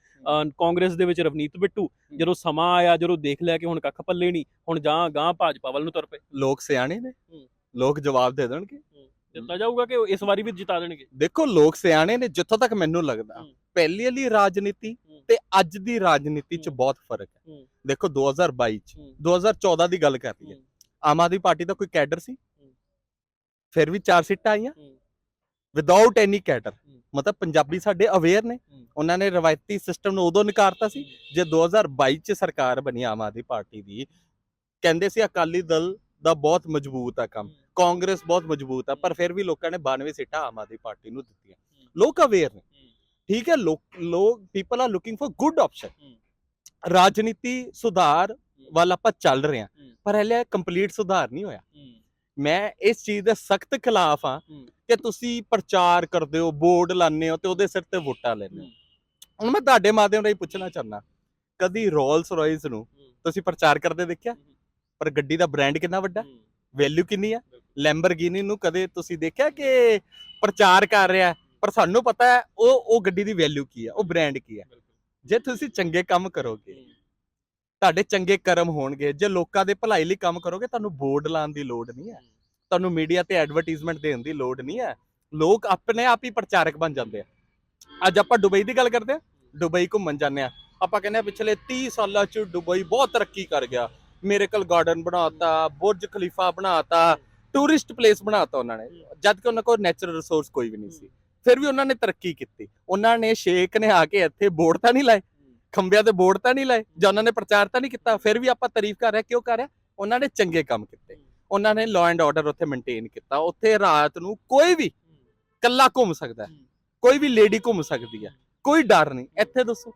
ਕਾਂਗਰਸ ਦੇ ਵਿੱਚ ਰਵਨੀਤ ਬਿੱਟੂ ਜਦੋਂ ਸਮਾਂ ਆਇਆ ਜਦੋਂ ਦੇਖ ਲਿਆ ਕਿ ਹੁਣ ਕੱਖ ਪੱਲੇ ਨਹੀਂ ਹੁਣ ਜਾਂ ਗਾਂ ਭਾਜਪਾ ਵੱਲ ਨੂੰ ਤੁਰ ਪਏ ਲੋਕ ਸਿਆਣੇ ਨੇ। ਲੋਕ ਜਵਾਬ ਦੇ ਦੇਣਗੇ ਦਿੱਤਾ ਜਾਊਗਾ ਕਿ ਇਸ ਵਾਰੀ ਵੀ ਜਿਤਾ ਦੇਣਗੇ ਦੇਖੋ ਲੋਕ ਸਿਆਣੇ ਨੇ ਜਿੱਥੋਂ ਤੱਕ ਮੈਨੂੰ ਲੱਗਦਾ। ਪਹਿਲੀ ਵਾਲੀ ਰਾਜਨੀਤੀ। ਤੇ ਅੱਜ ਦੀ ਰਾਜਨੀਤੀ 'ਚ। ਬਹੁਤ ਫ਼ਰਕ ਹੈ। ਦੇਖੋ 2022 'ਚ ਹੂੰ। 2014 ਦੀ ਗੱਲ ਕਰ ਹੂੰ। ਆਮ ਆਦਮੀ ਪਾਰਟੀ ਦਾ ਕੋਈ ਕੈਡਰ ਸੀ। ਫਿਰ ਵੀ ਚਾਰ ਸੀਟਾਂ ਆਈਆਂ। ਵਿਦਆਊਟ ਐਨੀ ਕੈਡਰ ਹੂੰ। ਮਤਲਬ ਪੰਜਾਬੀ ਸਾਡੇ ਅਵੇਅਰ ਨੇ। ਉਹਨਾਂ ਨੇ ਰਵਾਇਤੀ ਸਿਸਟਮ ਨੂੰ ਉਦੋਂ ਨਕਾਰਤਾ ਸੀ ਜੇ 2022 ਚ ਸਰਕਾਰ ਬਣੀ ਆਮ ਆਦਮੀ ਪਾਰਟੀ ਦੀ। ਕਹਿੰਦੇ ਸੀ ਅਕਾਲੀ ਦਲ ਦਾ ਬਹੁਤ ਮਜ਼ਬੂਤ ਆ ਕੰਮ। ਕਾਂਗਰਸ ਬਹੁਤ ਮਜ਼ਬੂਤ ਆ ਪਰ ਫਿਰ ਵੀ ਲੋਕਾਂ ਨੇ 92 ਸੀਟਾਂ ਆਮ ਆਦਮੀ ਪਾਰਟੀ ਨੂੰ ਦਿੱਤੀਆਂ। ਲੋਕ ਅਵੇਅਰ ਨੇ। ਠੀਕ ਹੈ ਲੋਕ ਲੋਕ people are looking for good option. ਰਾਜਨੀਤੀ ਸੁਧਾਰ ਵੱਲ ਆਪਾਂ ਚੱਲ ਰਹੇ ਹੂੰ। ਪਰ ਹਲੇ ਕੰਪਲੀਟ ਸੁਧਾਰ ਨਹੀਂ ਹੋਇਆ। ਮੈਂ ਇਸ ਚੀਜ਼ ਦੇ ਸਖਤ ਖਿਲਾਫ ਆ ਹੂੰ। ਕਿ ਤੁਸੀਂ ਪ੍ਰਚਾਰ ਕਰਦੇ ਹੋ ਬੋਰਡ ਲਾਉਂਦੇ ਹੋ ਤੇ ਉਹਦੇ ਸਿਰ ਤੇ ਵੋਟਾਂ ਲੈਂਦੇ ਹੋ। ਹੁਣ ਮੈਂ ਤੁਹਾਡੇ ਮਾਧਿਅਮ ਰਾਹੀਂ ਪੁੱਛਣਾ ਚਾਹੁੰਦਾ ਕਦੀ ਰੋਲਸ ਰਾਇਸ ਨੂੰ ਤੁਸੀਂ ਪ੍ਰਚਾਰ ਕਰਦੇ ਦੇਖਿਆ? ਪਰ ਗੱਡੀ ਦਾ ਬ੍ਰਾਂਡ ਕਿੰਨਾ ਵੱਡਾ? ਵੈਲਿਊ ਕਿੰਨੀ ਆ? ਲੈਂਬਰਗਿਨੀ ਨੂੰ ਕਦੇ ਤੁਸੀਂ ਦੇਖਿਆ ਕਿ ਪ੍ਰਚਾਰ ਕਰ ਰਿਹਾ? ਪਰ ਸਾਨੂੰ ਪਤਾ ਹੈ ਉਹ ਉਹ ਗੱਡੀ ਦੀ ਵੈਲਿਊ ਕੀ ਆ? ਉਹ ਬ੍ਰਾਂਡ ਕੀ ਆ? ਜੇ ਤੁਸੀਂ ਚੰਗੇ ਕੰਮ ਕਰੋਗੇ ਤੁਹਾਡੇ ਚੰਗੇ ਕਰਮ ਹੋਣਗੇ। ਜੇ ਲੋਕਾਂ ਦੇ ਭਲਾਈ ਲਈ ਕੰਮ ਕਰੋਗੇ, ਤੁਹਾਨੂੰ ਬੋਰਡ ਲਾਉਣ ਦੀ ਲੋੜ ਨਹੀਂ ਹੈ। ਤੁਹਾਨੂੰ ਮੀਡੀਆ ਤੇ ਐਡਵਰਟਾਈਜ਼ਮੈਂਟ ਦੇਣ ਦੀ ਲੋੜ ਨਹੀਂ ਹੈ। ਲੋਕ ਆਪਣੇ ਆਪ ਹੀ ਪ੍ਰਚਾਰਕ ਬਣ ਜਾਂਦੇ ਆ। ਅੱਜ ਆਪਾਂ ਦੁਬਈ ਦੀ ਗੱਲ ਕਰਦੇ ਆ ਦੁਬਈ ਘੁੰਮਣ ਜਾਂਦੇ ਆ ਆਪਾਂ ਕਹਿੰਦੇ ਆ ਪਿਛਲੇ 30 ਸਾਲਾਂ ਚ ਦੁਬਈ ਬਹੁਤ ਤਰੱਕੀ ਕਰ ਗਿਆ। ਮਿਰੇਕਲ ਗਾਰਡਨ ਬਣਾਤਾ, ਬੁਰਜ ਖਲੀਫਾ ਬਣਾਤਾ ਟੂਰਿਸਟ ਪਲੇਸ ਬਣਾਤਾ ਉਹਨਾਂ ਨੇ। ਜਦ ਕਿ ਉਹਨਾਂ ਕੋਲ ਨੈਚੁਰਲ ਰਿਸੋਰਸ ਕੋਈ ਵੀ ਨਹੀਂ ਸੀ। ਫਿਰ ਵੀ ਉਹਨਾਂ ਨੇ ਤਰੱਕੀ ਕੀਤੀ। ਉਹਨਾਂ ਨੇ ਸ਼ੇਖ ਨੇ ਆ ਕੇ ਇੱਥੇ ਬੋਰਡ ਤਾਂ ਨਹੀਂ ਲਾਏ। ਖੰਬਿਆਂ ਤੇ ਬੋਰਡ ਤਾਂ ਨਹੀਂ ਲਾਏ, ਜਾਂ ਉਹਨਾਂ ਨੇ ਪ੍ਰਚਾਰ ਤਾਂ ਨਹੀਂ ਕੀਤਾ, ਫਿਰ ਵੀ ਆਪਾਂ ਤਾਰੀਫ ਕਰ ਰਹੇ ਕਿਉਂ ਕਰ ਰਹੇ ਉਹਨਾਂ ਨੇ ਚੰਗੇ ਕੰਮ ਕੀਤੇ। ਉਹਨਾਂ ਨੇ ਲਾਅ ਐਂਡ ਆਰਡਰ ਉੱਥੇ ਮੇਨਟੇਨ ਕੀਤਾ। ਉੱਥੇ ਰਾਤ ਨੂੰ ਕੋਈ ਵੀ ਕੱਲਾ ਘੁੰਮ ਸਕਦਾ ਕੋਈ ਵੀ ਲੇਡੀ ਘੁੰਮ ਸਕਦੀ ਹੈ। ਕੋਈ ਡਰ ਨਹੀਂ। ਇੱਥੇ ਦੱਸੋ।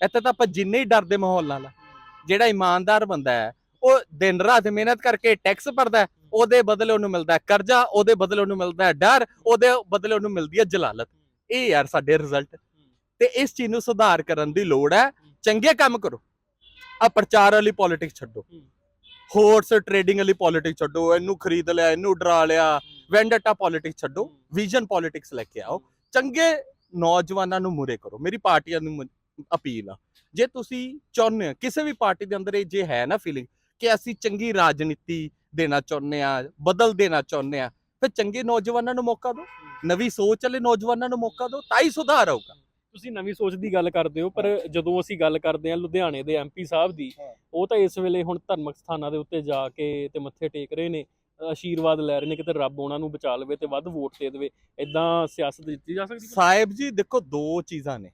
ਇੱਥੇ ਤਾਂ ਆਪਾਂ ਜਿੰਨੇ ਹੀ ਡਰਦੇ ਮਾਹੌਲ ਨਾਲ, ਜਿਹੜਾ ਇਮਾਨਦਾਰ ਬੰਦਾ ਹੈ, ਉਹ ਦਿਨ ਰਾਤ ਮਿਹਨਤ ਕਰਕੇ ਟੈਕਸ ਭਰਦਾ ਉਹਦੇ ਬਦਲੇ ਉਹਨੂੰ ਮਿਲਦਾ ਕਰਜ਼ਾ, ਉਹਦੇ ਬਦਲੇ ਉਹਨੂੰ ਮਿਲਦਾ ਡਰ, ਉਹਦੇ ਬਦਲੇ ਉਹਨੂੰ ਮਿਲਦੀ ਹੈ ਜਲਾਲਤ। ਇਹ ਯਾਰ ਸਾਡੇ ਰਿਜ਼ਲਟ ਤੇ ਇਸ ਚੀਜ਼ ਨੂੰ ਸੁਧਾਰ ਕਰਨ ਦੀ ਲੋੜ ਹੈ। ਚੰਗੇ ਕੰਮ ਕਰੋ। ਆ ਪ੍ਰਚਾਰ ਵਾਲੀ ਪੋਲਿਟਿਕਸ ਛੱਡੋ। ਹੋਰਸ ਟ੍ਰੇਡਿੰਗ ਵਾਲੀ ਪੋਲਿਟਿਕਸ ਛੱਡੋ। ਇਹਨੂੰ ਖਰੀਦ ਲਿਆ ਇਹਨੂੰ ਡਰਾ ਲਿਆ। ਵੈਂਡਟਾ ਪੋਲਿਟਿਕਸ ਛੱਡੋ। ਵਿਜ਼ਨ ਪੋਲਿਟਿਕਸ ਲੈ ਕੇ ਆਓ। ਚੰਗੇ ਨੌਜਵਾਨਾਂ ਨੂੰ ਮੁਰੇ ਕਰੋ। ਮੇਰੀ ਪਾਰਟੀਆਂ ਨੂੰ ਅਪੀਲ ਆ। ਜੇ ਤੁਸੀਂ ਚਾਹੁੰਦੇ ਹੋ ਕਿਸੇ ਵੀ ਪਾਰਟੀ ਦੇ ਅੰਦਰ ਇਹ ਜੇ ਹੈ ਨਾ ਫੀਲਿੰਗ ਕਿ ਅਸੀਂ ਚੰਗੀ ਰਾਜਨੀਤੀ ਦੇਣਾ ਚਾਹੁੰਦੇ ਆ ਬਦਲ ਦੇਣਾ ਚਾਹੁੰਦੇ ਆ ਫਿਰ ਚੰਗੇ ਨੌਜਵਾਨਾਂ ਨੂੰ ਮੌਕਾ ਦਿਓ। ਨਵੀਂ ਸੋਚ ਵਾਲੇ ਨੌਜਵਾਨਾਂ ਨੂੰ ਮੌਕਾ ਦਿਓ ਤਾਂ ਹੀ ਸੁਧਾਰ ਆਊਗਾ। ਤੁਸੀਂ ਨਵੀਂ ਸੋਚ ਦੀ ਗੱਲ ਕਰਦੇ ਹੋ ਪਰ ਜਦੋਂ ਅਸੀਂ ਗੱਲ ਕਰਦੇ ਹਾਂ ਲੁਧਿਆਣੇ ਦੇ ਐਮਪੀ ਸਾਹਿਬ ਦੀ। ਉਹ ਤਾਂ ਇਸ ਵੇਲੇ ਹੁਣ ਧਰਮਕ ਸਥਾਨਾਂ ਦੇ ਉੱਤੇ ਜਾ ਕੇ ਤੇ ਮੱਥੇ ਟੇਕ ਰਹੇ ਨੇ ਆਸ਼ੀਰਵਾਦ ਲੈ ਰਹੇ ਨੇ ਕਿਤੇ ਰੱਬ ਉਹਨਾਂ ਨੂੰ ਬਚਾ ਲਵੇ ਤੇ ਵੱਧ ਵੋਟ ਦੇ ਦੇਵੇ ਇਦਾਂ ਸਿਆਸਤ ਜਿੱਤੀ ਜਾ ਸਕਦੀ ਹੈ? ਸਾਹਿਬ ਜੀ ਦੇਖੋ ਦੋ ਚੀਜ਼ਾਂ ਨੇ।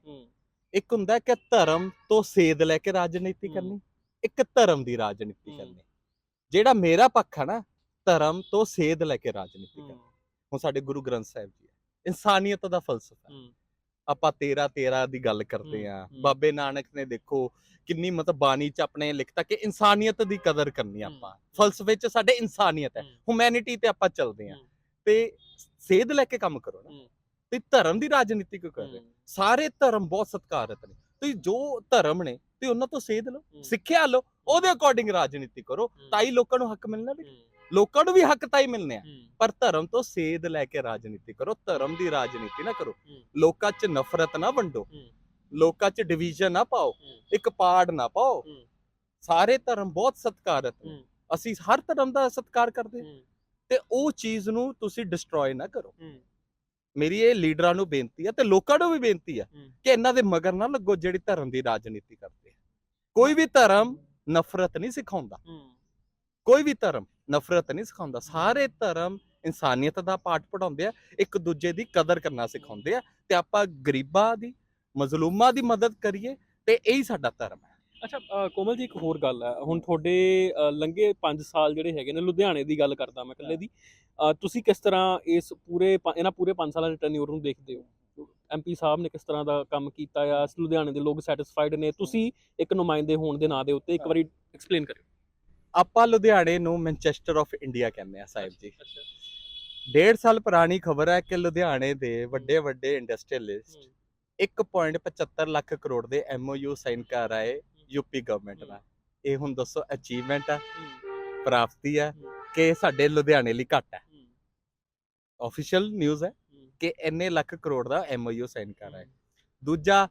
ਇੱਕ ਹੁੰਦਾ ਕਿ ਧਰਮ ਤੋਂ ਸੇਧ ਲੈ ਕੇ ਰਾਜਨੀਤੀ। ਕਰਨੀ ਇੱਕ ਧਰਮ ਦੀ ਰਾਜਨੀਤੀ। ਕਰਨੀ। ਜਿਹੜਾ ਮੇਰਾ ਪੱਖ ਹੈ ਨਾ ਧਰਮ ਤੋਂ ਸੇਧ ਲੈ ਕੇ ਰਾਜਨੀਤੀ ਕਰਨੀ। ਹੁਣ ਸਾਡੇ ਗੁਰੂ ਗ੍ਰੰਥ ਸਾਹਿਬ ਜੀ ਹੈ। ਇਨਸਾਨੀਅਤ ਦਾ ਫਲਸਫਾ ਆਪਾਂ 13 13 ਦੀ ਗੱਲ ਕਰਦੇ ਆ। ਬਾਬੇ ਨਾਨਕ ਨੇ ਦੇਖੋ ਕਿੰਨੀ ਮਤਲਬ ਬਾਣੀ ਚ ਆਪਣੇ ਲਿਖਤਾ ਕਿ ਇਨਸਾਨੀਅਤ ਦੀ ਕਦਰ ਕਰਨੀ ਆਪਾਂ। ਫਲਸਫੇ ਚ ਸਾਡੇ ਇਨਸਾਨੀਅਤ ਹੈ ਹਿਊਮੈਨਿਟੀ ਤੇ ਆਪਾਂ ਚੱਲਦੇ ਆ। ਤੇ ਸੇਧ ਲੈ ਕੇ ਕੰਮ ਕਰੋ ਨਾ। ਤੇ ਧਰਮ ਦੀ ਰਾਜਨੀਤੀ ਕਿਉਂ ਕਰ ਰਹੇ ਸਾਰੇ ਧਰਮ ਬਹੁਤ ਸਤਿਕਾਰਤ ਨੇ। ਤੁਸੀਂ ਜੋ ਧਰਮ ਨੇ ਤੇ ਉਹਨਾਂ ਤੋਂ ਸੇਧ ਲਓ ਸਿੱਖਿਆ ਲਓ ਉਹਦੇ ਅਕੋਰਡਿੰਗ ਰਾਜਨੀਤੀ ਕਰੋ। ਤਾਂ ਹੀ ਲੋਕਾਂ ਨੂੰ ਹੱਕ ਮਿਲਣਾ ਵੀ ਲੋਕਾਂ ਨੂੰ ਵੀ ਹੱਕ ਤਾਂ ਹੀ। ਮਿਲਨੇ ਆ ਪਰ ਧਰਮ ਤੋਂ ਸੇਧ ਲੈ ਕੇ ਰਾਜਨੀਤੀ ਕਰੋ ਧਰਮ ਦੀ ਰਾਜਨੀਤੀ ਨਾ ਕਰੋ। ਲੋਕਾਂ 'ਚ ਨਫ਼ਰਤ ਨਾ ਵੰਡੋ। ਲੋਕਾਂ 'ਚ ਡਿਵੀਜ਼ਨ ਨਾ ਪਾਓ। ਇੱਕ ਪਾੜ ਨਾ ਪਾਓ। ਸਾਰੇ ਧਰਮ ਬਹੁਤ ਸਤਿਕਾਰਤ ਅਸੀਂ ਹਰ ਧਰਮ ਦਾ ਸਤਿਕਾਰ ਕਰਦੇ ਤੇ ਉਹ ਚੀਜ਼ ਨੂੰ ਤੁਸੀਂ ਡਿਸਟਰੋਏ ਨਾ ਕਰੋ। ਮੇਰੀ ਇਹ ਲੀਡਰਾਂ ਨੂੰ ਬੇਨਤੀ ਹੈ ਤੇ ਲੋਕਾਂ ਨੂੰ ਵੀ ਬੇਨਤੀ ਹੈ। ਕਿ ਇਹਨਾਂ ਦੇ ਮਗਰ ਨਾ ਲੱਗੋ ਜਿਹੜੀ ਧਰਮ ਦੀ ਰਾਜਨੀਤੀ ਕਰਦੇ ਕੋਈ ਵੀ ਧਰਮ ਨਫ਼ਰਤ ਨਹੀਂ ਸਿਖਾਉਂਦਾ। ਕੋਈ ਵੀ ਧਰਮ ਨਫ਼ਰਤ ਨਹੀਂ ਸਿਖਾਉਂਦਾ। ਸਾਰੇ ਧਰਮ ਇਨਸਾਨੀਅਤ ਦਾ ਪਾਠ ਪੜਾਉਂਦੇ ਆ ਇੱਕ ਦੂਜੇ ਦੀ ਕਦਰ ਕਰਨਾ ਸਿਖਾਉਂਦੇ ਆ ਤੇ ਆਪਾਂ ਗਰੀਬਾਂ ਦੀ ਮਜ਼ਲੂਮਾਂ ਦੀ ਮਦਦ ਕਰੀਏ ਤੇ ਇਹੀ ਸਾਡਾ ਧਰਮ ਹੈ। ਅੱਛਾ ਕੋਮਲ ਜੀ ਇੱਕ ਹੋਰ ਗੱਲ ਹੈ। ਹੁਣ ਤੁਹਾਡੇ ਲੰਘੇ 5 ਸਾਲ ਜਿਹੜੇ ਹੈਗੇ ਨੇ ਲੁਧਿਆਣੇ ਦੀ ਗੱਲ ਕਰਦਾ ਮੈਂ ਇਕੱਲੇ ਦੀ ਤੁਸੀਂ ਕਿਸ ਤਰ੍ਹਾਂ ਇਸ ਪੂਰੇ ਇਹਨਾਂ ਪੂਰੇ 5 ਸਾਲਾਂ ਦੇ ਟੈਨਿਓਰ ਨੂੰ ਦੇਖਦੇ ਹੋ? ਐਮਪੀ ਸਾਹਿਬ ਨੇ ਕਿਸ ਤਰ੍ਹਾਂ ਦਾ ਕੰਮ ਕੀਤਾ ਆ? ਲੁਧਿਆਣੇ ਦੇ ਲੋਕ ਸੈਟੀਸਫਾਈਡ ਨੇ। ਤੁਸੀਂ ਇੱਕ ਨੁਮਾਇੰਦੇ ਹੋਣ ਦੇ ਨਾਂ ਦੇ ਉੱਤੇ ਇੱਕ। ਵਾਰੀ ਐਕਸਪਲੇਨ ਕਰਿਓ। ਆਪਾਂ ਲੁਧਿਆਣੇ ਨੂੰ ਮੈਂਚੈਸਟਰ ਆਫ ਇੰਡੀਆ ਕਹਿੰਦੇ ਆ ਸਾਹਿਬ ਜੀ। ਡੇਢ ਸਾਲ ਪੁਰਾਣੀ ਖਬਰ ਹੈ ਕਿ ਲੁਧਿਆਣੇ ਦੇ ਵੱਡੇ ਵੱਡੇ ਇੰਡਸਟਰੀਅਲਿਸਟ 1.75 ਲੱਖ ਕਰੋੜ ਦੇ ਐਮਓਯੂ ਸਾਈਨ ਕਰ ਆਏ ਯੂਪੀ ਗਵਰਨਮੈਂਟ ਨਾਲ। ਇਹ ਹੁਣ ਦੱਸੋ ਅਚੀਵਮੈਂਟ ਆ ਪ੍ਰਾਪਤੀ ਆ ਕਿ ਸਾਡੇ ਲੁਧਿਆਣੇ ਲਈ ਘੱਟ ਹੈ? ਆਫੀਸ਼ੀਅਲ ਨਿਊਜ਼ ਹੈ ਕਿ ਇੰਨੇ ਲੱਖ ਕਰੋੜ ਦਾ ਐਮਓਯੂ ਸਾਈਨ ਕਰ ਆਏ। ਦੂਜਾ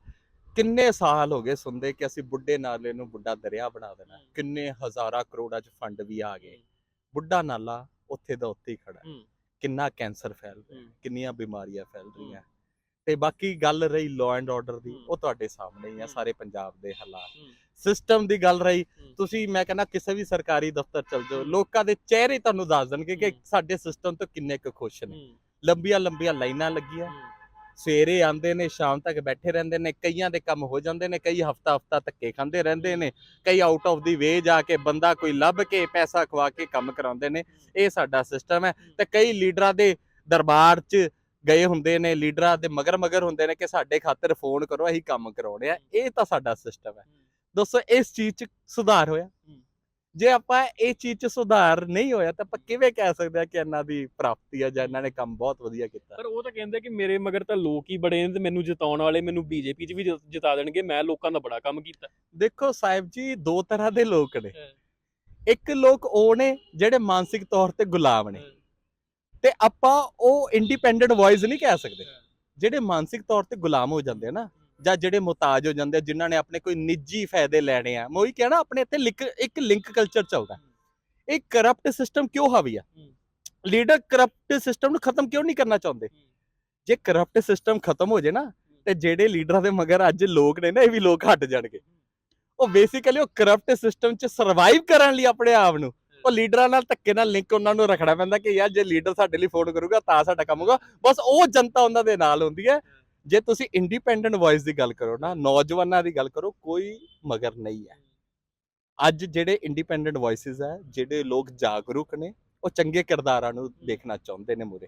ਕਿੰਨੇ ਸਾਲ ਹੋ ਗਏ ਸੁਣਦੇ ਕਿ ਅਸੀਂ ਬੁੱਢੇ ਨਾਲੇ ਨੂੰ ਬੁੱਢਾ ਦਰਿਆ ਬਣਾ ਦੇਣਾ। ਕਿੰਨੇ ਹਜ਼ਾਰਾਂ ਕਰੋੜਾਂ ਚ ਫੰਡ ਵੀ ਆ ਗਏ ਬੁੱਢਾ ਨਾਲਾ ਉੱਥੇ ਦਾ ਉੱਥੇ ਹੀ ਖੜਾ। ਕਿੰਨਾ ਕੈਂਸਰ ਫੈਲ ਰਿਹਾ। ਕਿੰਨੀਆਂ ਬਿਮਾਰੀਆਂ ਫੈਲ ਰਹੀਆਂ ਤੇ ਬਾਕੀ ਗੱਲ ਰਹੀ ਲਾਅ ਐਂਡ ਆਰਡਰ ਦੀ। ਉਹ ਤੁਹਾਡੇ ਸਾਹਮਣੇ ਹੀ ਆ। ਸਾਰੇ ਪੰਜਾਬ ਦੇ ਹਾਲਾਤ। ਸਿਸਟਮ ਦੀ ਗੱਲ ਰਹੀ। ਤੁਸੀਂ ਮੈਂ ਕਹਿੰਦਾ ਕਿਸੇ ਵੀ ਸਰਕਾਰੀ ਦਫ਼ਤਰ ਚਲ ਜਾਓ ਲੋਕਾਂ ਦੇ ਚਿਹਰੇ ਤੁਹਾਨੂੰ ਦੱਸ ਦੇਣਗੇ ਕਿ। ਸਾਡੇ ਸਿਸਟਮ ਤੋਂ ਕਿੰਨੇ ਕੁ ਖੁਸ਼ ਨੇ। ਲੰਬੀਆਂ ਲੰਬੀਆਂ ਲਾਈਨਾਂ ਲੱਗੀਆਂ। ਸਵੇਰੇ ਆਉਂਦੇ ਨੇ ਸ਼ਾਮ ਤੱਕ ਬੈਠੇ ਰਹਿੰਦੇ ਨੇ ਕਈਆਂ ਦੇ ਕੰਮ ਹੋ ਜਾਂਦੇ ਨੇ ਕਈ ਹਫਤਾ ਹਫਤਾ ਧੱਕੇ ਖਾਂਦੇ ਰਹਿੰਦੇ ਨੇ ਕਈ ਆਊਟ ਆਫ ਦੀ ਵੇ ਜਾ ਕੇ ਬੰਦਾ ਕੋਈ ਲੱਭ ਕੇ ਪੈਸਾ ਖਵਾ ਕੇ ਕੰਮ ਕਰਾਉਂਦੇ ਨੇ ਇਹ ਸਾਡਾ ਸਿਸਟਮ ਹੈ। ਤੇ ਕਈ ਲੀਡਰਾਂ ਦੇ ਦਰਬਾਰ 'ਚ ਗਏ ਹੁੰਦੇ ਨੇ ਲੀਡਰਾਂ ਦੇ ਮਗਰ ਮਗਰ ਹੁੰਦੇ ਨੇ ਕਿ ਸਾਡੇ ਖਾਤਰ ਫੋਨ ਕਰੋ ਅਸੀਂ ਕੰਮ ਕਰਾਉਣੇ ਆ। ਇਹ ਤਾਂ ਸਾਡਾ ਸਿਸਟਮ ਹੈ। ਦੋਸਤੋ ਇਸ ਚੀਜ਼ 'ਚ ਸੁਧਾਰ ਹੋਇਆ। ਜੇ ਆਪਾਂ ਇਹ ਚੀਜ਼ 'ਚ ਸੁਧਾਰ ਨਹੀਂ ਹੋਇਆ ਤਾਂ ਆਪਾਂ ਕਿਵੇਂ ਕਹਿ ਸਕਦੇ ਆ ਕਿ ਇਹਨਾਂ ਦੀ ਪ੍ਰਾਪਤੀ ਆ ਜਾਂ ਇਹਨਾਂ ਨੇ ਕੰਮ ਬਹੁਤ ਵਧੀਆ ਕੀਤਾ? ਪਰ ਉਹ ਤਾਂ ਕਹਿੰਦੇ ਕਿ ਮੇਰੇ ਮਗਰ ਤਾਂ ਲੋਕ ਹੀ ਬੜੇ ਨੇ ਤੇ ਮੈਨੂੰ ਜਿਤਾਉਣ ਵਾਲੇ ਮੈਨੂੰ ਬੀਜੇਪੀ 'ਚ ਵੀ ਜਿਤਾ ਦੇਣਗੇ ਮੈਂ ਲੋਕਾਂ ਦਾ ਬੜਾ ਕੰਮ ਕੀਤਾ। ਦੇਖੋ ਸਾਹਿਬ ਜੀ ਦੋ ਤਰ੍ਹਾਂ ਦੇ ਲੋਕ ਨੇ। ਇੱਕ ਲੋਕ ਉਹ ਨੇ ਜਿਹੜੇ ਮਾਨਸਿਕ ਤੌਰ ਤੇ ਗੁਲਾਮ ਨੇ। ਤੇ ਆਪਾਂ ਉਹ ਇੰਡੀਪੈਂਡੈਂਟ ਵੌਇਸ ਨਹੀਂ ਕਹਿ ਸਕਦੇ। ਜਿਹੜੇ ਮਾਨਸਿਕ ਤੌਰ ਤੇ ਗੁਲਾਮ ਹੋ ਜਾਂਦੇ ਆ ਨਾ ਜਾਂ ਜਿਹੜੇ ਮੁਤਾਜ ਹੋ ਜਾਂਦੇ ਜਿਨ੍ਹਾਂ ਨੇ ਆਪਣੇ ਕੋਈ ਨਿੱਜੀ ਫਾਇਦੇ ਲੈਣੇ ਆ ਮੈਂ ਉਹੀ ਕਹਿਣਾ ਆਪਣੇ ਇੱਥੇ ਲਿਕ- ਇੱਕ ਲਿੰਕ ਕਲਚਰ ਚੱਲਦਾ। ਇਹ ਕਰਪਟ ਸਿਸਟਮ ਕਿਉਂ ਹਾਵੀ ਆ। ਲੀਡਰ ਕਰਪਟ ਸਿਸਟਮ ਨੂੰ ਖਤਮ ਕਿਉਂ ਨਹੀਂ ਕਰਨਾ ਚਾਹੁੰਦੇ? ਜੇ ਕਰਪਟ ਸਿਸਟਮ ਖਤਮ ਹੋ ਜੇ ਨਾ ਤੇ ਜਿਹੜੇ ਲੀਡਰਾਂ ਦੇ ਮਗਰ ਅੱਜ ਲੋਕ ਨੇ ਨਾ ਇਹ ਵੀ ਲੋਕ ਹਟ ਜਾਣਗੇ। ਉਹ ਬੇਸਿਕਲੀ ਉਹ ਕਰਪਟ ਸਿਸਟਮ 'ਚ ਸਰਵਾਈਵ ਕਰਨ ਲਈ ਆਪਣੇ ਆਪ ਨੂੰ। ਉਹ ਲੀਡਰਾਂ ਨਾਲ ਧੱਕੇ ਨਾਲ ਲਿੰਕ ਉਹਨਾਂ ਨੂੰ ਰੱਖਣਾ ਪੈਂਦਾ ਕਿ ਯਾਰ ਜੇ ਲੀਡਰ ਸਾਡੇ ਲਈ ਫੋਨ ਕਰੂਗਾ ਤਾਂ ਸਾਡਾ ਕੰਮ ਹੋਊਗਾ। ਬਸ ਉਹ ਜਨਤਾ ਉਹਨਾਂ ਦੇ ਨਾਲ ਹੁੰਦੀ ਹੈ। ਜੇ ਤੁਸੀਂ ਇੰਡੀਪੈਂਡੈਂਟ ਵੌਇਸ ਦੀ ਗੱਲ ਕਰੋ ਨਾ ਨੌਜਵਾਨਾਂ ਦੀ ਗੱਲ ਕਰੋ ਕੋਈ ਮਗਰ ਨਹੀਂ ਹੈ ਅੱਜ ਜਿਹੜੇ ਇੰਡੀਪੈਂਡੈਂਟ ਵੌਇਸਸ ਹੈ ਜਿਹੜੇ ਲੋਕ ਜਾਗਰੂਕ ਨੇ ਉਹ ਚੰਗੇ ਕਿਰਦਾਰਾਂ ਨੂੰ ਦੇਖਣਾ ਚਾਹੁੰਦੇ ਨੇ ਮੂਰੇ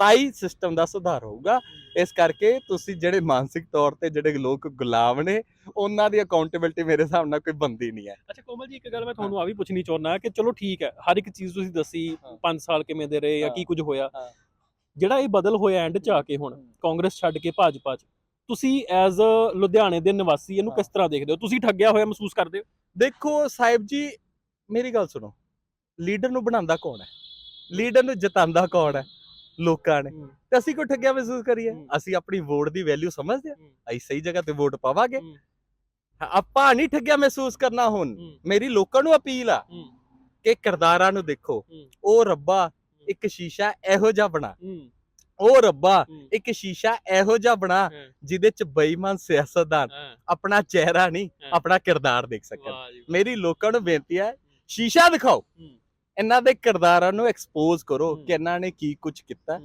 ਤਾਈ ਸਿਸਟਮ ਦਾ ਸੁਧਾਰ ਹੋਊਗਾ ਇਸ ਕਰਕੇ ਤੁਸੀਂ ਜਿਹੜੇ ਮਾਨਸਿਕ ਤੌਰ ਤੇ ਜਿਹੜੇ ਲੋਕ ਗੁਲਾਮ ਨੇ ਉਹਨਾਂ ਦੀ ਅਕਾਊਂਟੇਬਿਲਟੀ ਮੇਰੇ ਹਿਸਾਬ ਨਾਲ ਕੋਈ ਬੰਦੀ ਨਹੀਂ ਹੈ ਅੱਛਾ ਕੋਮਲ ਜੀ ਇੱਕ ਗੱਲ ਮੈਂ ਤੁਹਾਨੂੰ ਆ ਵੀ ਪੁੱਛਣੀ ਚਾਹੁੰਦਾ ਕਿ ਚਲੋ ਠੀਕ ਹੈ ਹਰ ਇੱਕ ਚੀਜ਼ ਤੁਸੀਂ ਦੱਸੀ ਹਾਂ। 5 ਸਾਲ ਕਿਵੇਂ ਦੇ ਰਹੇ ਜਾਂ। ਕੀ ਕੁਝ ਹੋਇਆ। ਜਿਹੜਾ ਇਹ ਬਦਲ ਹੋਇਆ ਐਂਡ ਚ ਆ ਕੇ ਹੁਣ ਕਾਂਗਰਸ ਛੱਡ ਕੇ ਭਾਜਪਾ ਚ ਤੁਸੀਂ ਐਜ਼ ਅ ਲੁਧਿਆਣੇ ਦੇ ਨਿਵਾਸੀ ਇਹਨੂੰ ਕਿਸ ਤਰ੍ਹਾਂ ਦੇਖਦੇ ਹੋ? ਤੁਸੀਂ ਠੱਗਿਆ ਹੋਇਆ ਮਹਿਸੂਸ ਕਰਦੇ ਹੋ? ਦੇਖੋ ਸਾਹਿਬ ਜੀ ਮੇਰੀ ਗੱਲ ਸੁਣੋ। ਲੀਡਰ ਨੂੰ ਬਣਾਉਂਦਾ ਕੌਣ ਹੈ? ਲੀਡਰ ਨੂੰ ਜਿਤਾਉਂਦਾ ਕੌਣ ਹੈ? ਲੋਕਾਂ ਨੇ। ਤੇ ਅਸੀਂ ਕੋਈ ਠੱਗਿਆ ਮਹਿਸੂਸ ਕਰੀਏ। ਅਸੀਂ ਆਪਣੀ ਵੋਟ ਦੀ ਵੈਲਿਊ ਸਮਝਦੇ ਹਾਂ। ਹੂੰ। ਅਸੀਂ ਸਹੀ ਜਗ੍ਹਾ ਤੇ ਵੋਟ ਪਾਵਾਂਗੇ। ਆਪਾਂ ਨਹੀਂ ਠੱਗਿਆ ਮਹਿਸੂਸ ਕਰਨਾ ਹੁਣ। ਮੇਰੀ ਲੋਕਾਂ ਨੂੰ ਅਪੀਲ ਆ। ਕਿ ਕਿਰਦਾਰਾਂ ਨੂੰ ਦੇਖੋ। ਉਹ ਰੱਬਾ ਇੱਕ ਸ਼ੀਸ਼ਾ ਇਹੋ ਜਿਹਾ ਬਣਾ। ਉਹ ਰੱਬਾ। ਇੱਕ ਸ਼ੀਸ਼ਾ ਇਹੋ ਜਿਹਾ ਬਣਾ। ਜਿਹਦੇ ਚ ਬੇਈਮਾਨ ਸਿਆਸਤਦਾਨ। ਆਪਣਾ ਚਿਹਰਾ ਨਹੀਂ। ਆਪਣਾ ਕਿਰਦਾਰ ਦੇਖ ਸਕਣ। ਮੇਰੀ ਲੋਕਾਂ ਨੂੰ ਬੇਨਤੀ ਹੈ ਸ਼ੀਸ਼ਾ ਦਿਖਾਓ। ਇਹਨਾਂ ਦੇ ਕਿਰਦਾਰਾਂ ਨੂੰ ਐਕਸਪੋਜ਼ ਕਰੋ। ਕਿ ਇਹਨਾਂ ਨੇ ਕੀ ਕੁਝ ਕੀਤਾ।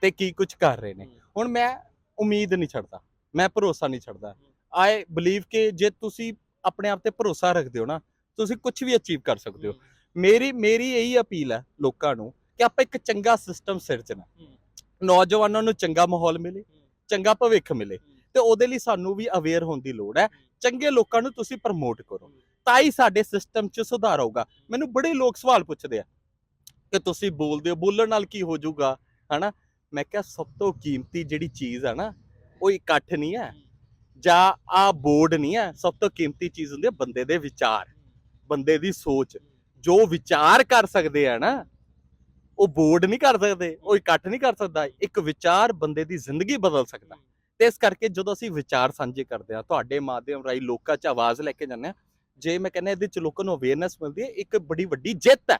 ਤੇ ਕੀ ਕੁਝ ਕਰ ਰਹੇ ਨੇ। ਹੁਣ ਮੈਂ ਉਮੀਦ ਨਹੀਂ ਛੱਡਦਾ ਮੈਂ ਭਰੋਸਾ ਨਹੀਂ ਛੱਡਦਾ ਆਈ ਬਲੀਵ ਕਿ ਜੇ ਤੁਸੀਂ ਆਪਣੇ ਆਪ ਤੇ ਭਰੋਸਾ ਰੱਖਦੇ ਹੋ ਨਾ ਤੁਸੀਂ ਕੁਝ ਵੀ ਅਚੀਵ ਕਰ ਸਕਦੇ ਹੋ ਮੇਰੀ ਮੇਰੀ ਇਹੀ ਅਪੀਲ ਹੈ ਲੋਕਾਂ ਨੂੰ ਕਿ ਆਪਾਂ ਇੱਕ ਚੰਗਾ ਸਿਸਟਮ ਸਿਰਜਣਾ। ਨੌਜਵਾਨਾਂ ਨੂੰ ਚੰਗਾ ਮਾਹੌਲ ਮਿਲੇ ਚੰਗਾ ਭਵਿੱਖ ਮਿਲੇ ਤੇ ਉਹਦੇ ਲਈ ਸਾਨੂੰ ਵੀ ਅਵੇਅਰ ਹੋਣ ਦੀ ਲੋੜ ਹੈ। ਚੰਗੇ ਲੋਕਾਂ ਨੂੰ ਤੁਸੀਂ ਪ੍ਰਮੋਟ ਕਰੋ। ਤਾਂ ਹੀ ਸਾਡੇ ਸਿਸਟਮ 'ਚ ਸੁਧਾਰ ਆਊਗਾ। ਮੈਨੂੰ ਬੜੇ ਲੋਕ ਸਵਾਲ ਪੁੱਛਦੇ ਆ ਕਿ ਤੁਸੀਂ ਬੋਲਦੇ ਹੋ ਬੋਲਣ ਨਾਲ ਕੀ ਹੋ ਜਾਊਗਾ ਹਨਾ? ਮੈਂ ਕਿਹਾ ਸਭ ਤੋਂ ਕੀਮਤੀ ਜਿਹੜੀ ਚੀਜ਼ ਆ ਨਾ ਉਹ ਇਕੱਠ ਨਹੀਂ ਹੈ। ਜਾਂ ਆ ਬੋਰਡ ਨਹੀਂ ਹੈ ਸਭ ਤੋਂ ਕੀਮਤੀ ਚੀਜ਼ ਹੁੰਦੀ ਹੈ ਬੰਦੇ ਦੇ ਵਿਚਾਰ ਬੰਦੇ ਦੀ ਸੋਚ। ਜੋ ਵਿਚਾਰ ਕਰ ਸਕਦੇ ਆ ਨਾ ਉਹ ਬੋਰਡ ਨਹੀਂ ਕਰ ਸਕਦੇ ਉਹ ਇਕੱਠ ਨਹੀਂ ਕਰ ਸਕਦਾ ਇੱਕ ਵਿਚਾਰ ਬੰਦੇ ਦੀ ਜ਼ਿੰਦਗੀ ਬਦਲ ਸਕਦਾ। ਤੇ ਇਸ ਕਰਕੇ ਜਦੋਂ ਅਸੀਂ ਵਿਚਾਰ ਸਾਂਝੇ ਕਰਦੇ ਆ ਤੁਹਾਡੇ ਮਾਧਿਅਮ ਰਾਹੀਂ ਲੋਕਾਂ 'ਚ ਆਵਾਜ਼ ਲੈ ਕੇ ਜਾਂਦੇ ਆ ਜੇ ਮੈਂ ਕਹਿੰਦਾ ਇਹਦੇ 'ਚ ਲੋਕਾਂ ਨੂੰ ਅਵੇਅਰਨੈਸ ਮਿਲਦੀ ਹੈ ਇੱਕ ਬੜੀ ਵੱਡੀ ਜਿੱਤ ਹੈ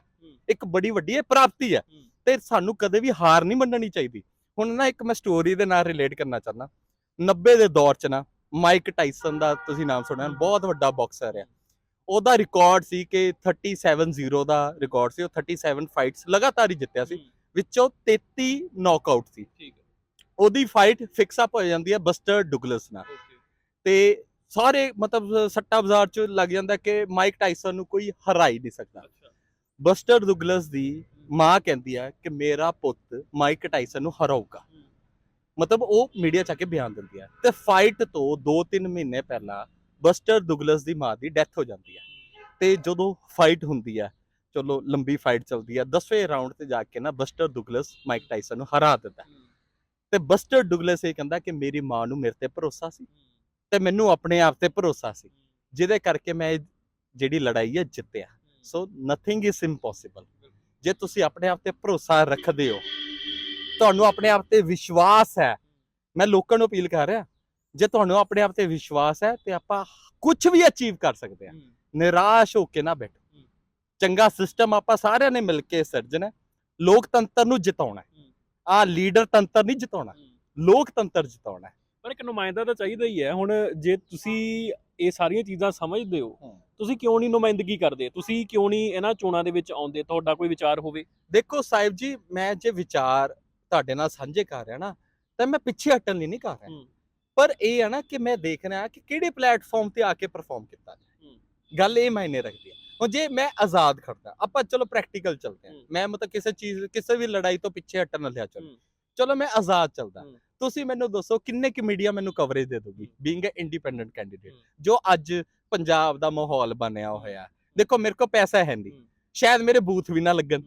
ਇੱਕ ਬੜੀ ਵੱਡੀ ਇਹ ਪ੍ਰਾਪਤੀ ਹੈ ਤੇ ਸਾਨੂੰ ਕਦੇ ਵੀ ਹਾਰ ਨਹੀਂ ਮੰਨਣੀ ਚਾਹੀਦੀ। ਹੁਣ ਨਾ ਇੱਕ ਮੈਂ ਸਟੋਰੀ ਦੇ ਨਾਲ ਰਿਲੇਟ ਕਰਨਾ ਚਾਹੁੰਦਾ। 90 ਦੇ ਦੌਰ 'ਚ ਨਾ ਮਾਈਕ ਟਾਈਸਨ ਦਾ ਤੁਸੀਂ ਨਾਮ ਸੁਣਿਆ। ਬਹੁਤ ਵੱਡਾ ਬਾਕਸਰ ਹੈ ਉਹਦਾ ਰਿਕਾਰਡ ਸੀ ਕਿ 37-0 ਦਾ ਰਿਕਾਰਡ ਸੀ ਉਹ 37 ਫਾਈਟਸ ਲਗਾਤਾਰ ਹੀ ਜਿੱਤਿਆ ਸੀ। ਵਿੱਚੋਂ 33 ਨੌਕਆਊਟ ਸੀ। ਠੀਕ ਹੈ। ਉਹਦੀ ਫਾਈਟ ਫਿਕਸ ਅਪ ਹੋ ਜਾਂਦੀ ਹੈ ਬਸਟਰ ਡੁਗਲਸ ਨਾਲ। ਤੇ ਸਾਰੇ ਮਤਲਬ ਸੱਟਾ ਬਾਜ਼ਾਰ 'ਚ ਲੱਗ ਜਾਂਦਾ ਕਿ ਮਾਈਕ ਟਾਈਸਨ ਨੂੰ ਕੋਈ ਹਰਾ ਹੀ ਨਹੀਂ ਸਕਦਾ। ਬਸਟਰ ਡੁਗਲਸ ਦੀ ਮਾਂ ਕਹਿੰਦੀ ਹੈ ਕਿ ਮੇਰਾ ਪੁੱਤ ਮਾਈਕ ਟਾਈਸਨ ਨੂੰ ਹਰਾਊਗਾ। ਮਤਲਬ ਉਹ ਮੀਡੀਆ ਚ ਆ ਕੇ ਬਿਆਨ ਦਿੰਦੀ ਹੈ ਤੇ ਫਾਈਟ ਤੋਂ 2-3 ਮਹੀਨੇ ਪਹਿਲਾਂ ਬਸਟਰ ਦੁਗਲਸ ਦੀ ਮਾਂ ਦੀ ਡੈਥ ਹੋ ਜਾਂਦੀ ਹੈ। ਤੇ ਜਦੋਂ ਫਾਈਟ ਹੁੰਦੀ ਹੈ, ਚਲੋ ਲੰਬੀ ਫਾਈਟ ਚੱਲਦੀ ਹੈ 10ਵੇਂ ਰਾਉਂਡ ਤੇ ਜਾ ਕੇ ਨਾ ਬਸਟਰ ਦੁਗਲਸ ਮਾਈਕ ਟਾਈਸਨ ਨੂੰ ਹਰਾ ਦਿੰਦਾ ਹੈ। ਤੇ ਬਸਟਰ ਡੁਗਲਸ ਇਹ ਕਹਿੰਦਾ ਕਿ ਮੇਰੀ ਮਾਂ ਨੂੰ ਮੇਰੇ ਤੇ ਭਰੋਸਾ ਸੀ ਤੇ ਮੈਨੂੰ ਆਪਣੇ ਆਪ ਤੇ ਭਰੋਸਾ ਸੀ, ਜਿਹਦੇ ਕਰਕੇ ਮੈਂ ਇਹ ਜਿਹੜੀ ਲੜਾਈ ਹੈ ਜਿੱਤਿਆ। ਸੋ ਨਥਿੰਗ ਇਜ਼ ਇੰਪੋਸੀਬਲ ਜੇ ਤੁਸੀਂ ਆਪਣੇ ਆਪ ਤੇ ਭਰੋਸਾ ਰੱਖਦੇ ਹੋ, ਤੁਹਾਨੂੰ ਆਪਣੇ ਆਪ ਤੇ ਵਿਸ਼ਵਾਸ ਹੈ। ਮੈਂ ਲੋਕਾਂ ਨੂੰ ਅਪੀਲ ਕਰ ਰਿਹਾ ਜੇ ਤੁਹਾਨੂੰ ਆਪਣੇ ਆਪ ਤੇ ਵਿਸ਼ਵਾਸ ਹੈ ਤੇ ਆਪਾਂ ਕੁਝ ਵੀ ਅਚੀਵ ਕਰ ਸਕਦੇ ਹਾਂ। ਨਿਰਾਸ਼ ਹੋ ਕੇ ਨਾ ਬੈਠੋ। ਚੰਗਾ ਸਿਸਟਮ ਆਪਾਂ ਸਾਰਿਆਂ ਨੇ ਮਿਲ ਕੇ ਸਿਰਜਣਾ। ਲੋਕਤੰਤਰ ਨੂੰ ਜਿਤਾਉਣਾ ਆ ਲੀਡਰ ਤੰਤਰ ਨਹੀਂ ਜਿਤਾਉਣਾ। ਲੋਕਤੰਤਰ ਜਿਤਾਉਣਾ ਪਰ ਇੱਕ ਨੁਮਾਇੰਦਾ ਤਾਂ ਚਾਹੀਦਾ ਹੀ ਹੈ। ਹੁਣ ਜੇ ਤੁਸੀਂ ਇਹ ਸਾਰੀਆਂ ਚੀਜ਼ਾਂ ਸਮਝਦੇ ਹੋ। ਤੁਸੀਂ ਕਿਉਂ ਨਹੀਂ ਨੁਮਾਇੰਦਗੀ ਕਰਦੇ? ਤੁਸੀਂ ਕਿਉਂ ਨਹੀਂ ਇਹਨਾਂ ਚੋਣਾਂ ਦੇ ਵਿੱਚ ਆਉਂਦੇ? ਤੁਹਾਡਾ ਕੋਈ ਵਿਚਾਰ ਹੋਵੇ। ਦੇਖੋ ਸਾਹਿਬ ਜੀ ਮੈਂ ਜੇ ਵਿਚਾਰ ਤੁਹਾਡੇ ਨਾਲ ਸਾਂਝੇ ਕਰ ਰਿਹਾ ਨਾ ਤਾਂ ਮੈਂ ਪਿੱਛੇ ਹਟਣ ਲਈ ਨਹੀਂ ਕਰ ਰਿਹਾ। ਪਰ ਇਹ ਹੈ ਨਾ ਕਿ ਮੈਂ ਦੇਖ ਰਿਹਾ ਕਿ ਕਿਹੜੇ ਪਲੇਟਫਾਰਮ ਤੇ ਆ ਕੇ ਪਰਫਾਰਮ ਕੀਤਾ। ਗੱਲ ਇਹ ਮਾਇਨੇ ਰੱਖਦੀ ਹੈ ਹੁਣ ਜੇ ਮੈਂ ਆਜ਼ਾਦ ਖੜਦਾ ਆਪਾਂ ਚਲੋ ਪ੍ਰੈਕਟੀਕਲ ਚੱਲਦੇ ਹਾਂ। ਮੈਂ ਮਤਲਬ ਕਿਸੇ ਚੀਜ਼ ਕਿਸੇ ਵੀ ਲੜਾਈ ਤੋਂ ਪਿੱਛੇ ਹਟਣ ਲਿਆ ਚਲੋ। ਚਲੋ ਮੈਂ ਆਜ਼ਾਦ ਚੱਲਦਾ। ਤੁਸੀਂ ਮੈਨੂੰ ਦੱਸੋ ਕਿੰਨੇ ਕਿ ਮੀਡੀਆ ਮੈਨੂੰ ਕਵਰੇਜ ਦੇ ਦੋਗੀ। Being a independent candidate. ਜੋ ਅੱਜ ਪੰਜਾਬ ਦਾ ਮਾਹੌਲ ਬਣਿਆ ਹੋਇਆ। ਦੇਖੋ ਮੇਰੇ ਕੋਲ ਪੈਸਾ ਹੈ ਨਹੀਂ। ਸ਼ਾਇਦ ਮੇਰੇ ਬੂਥ ਵੀ ਨਾ ਲੱਗਣ।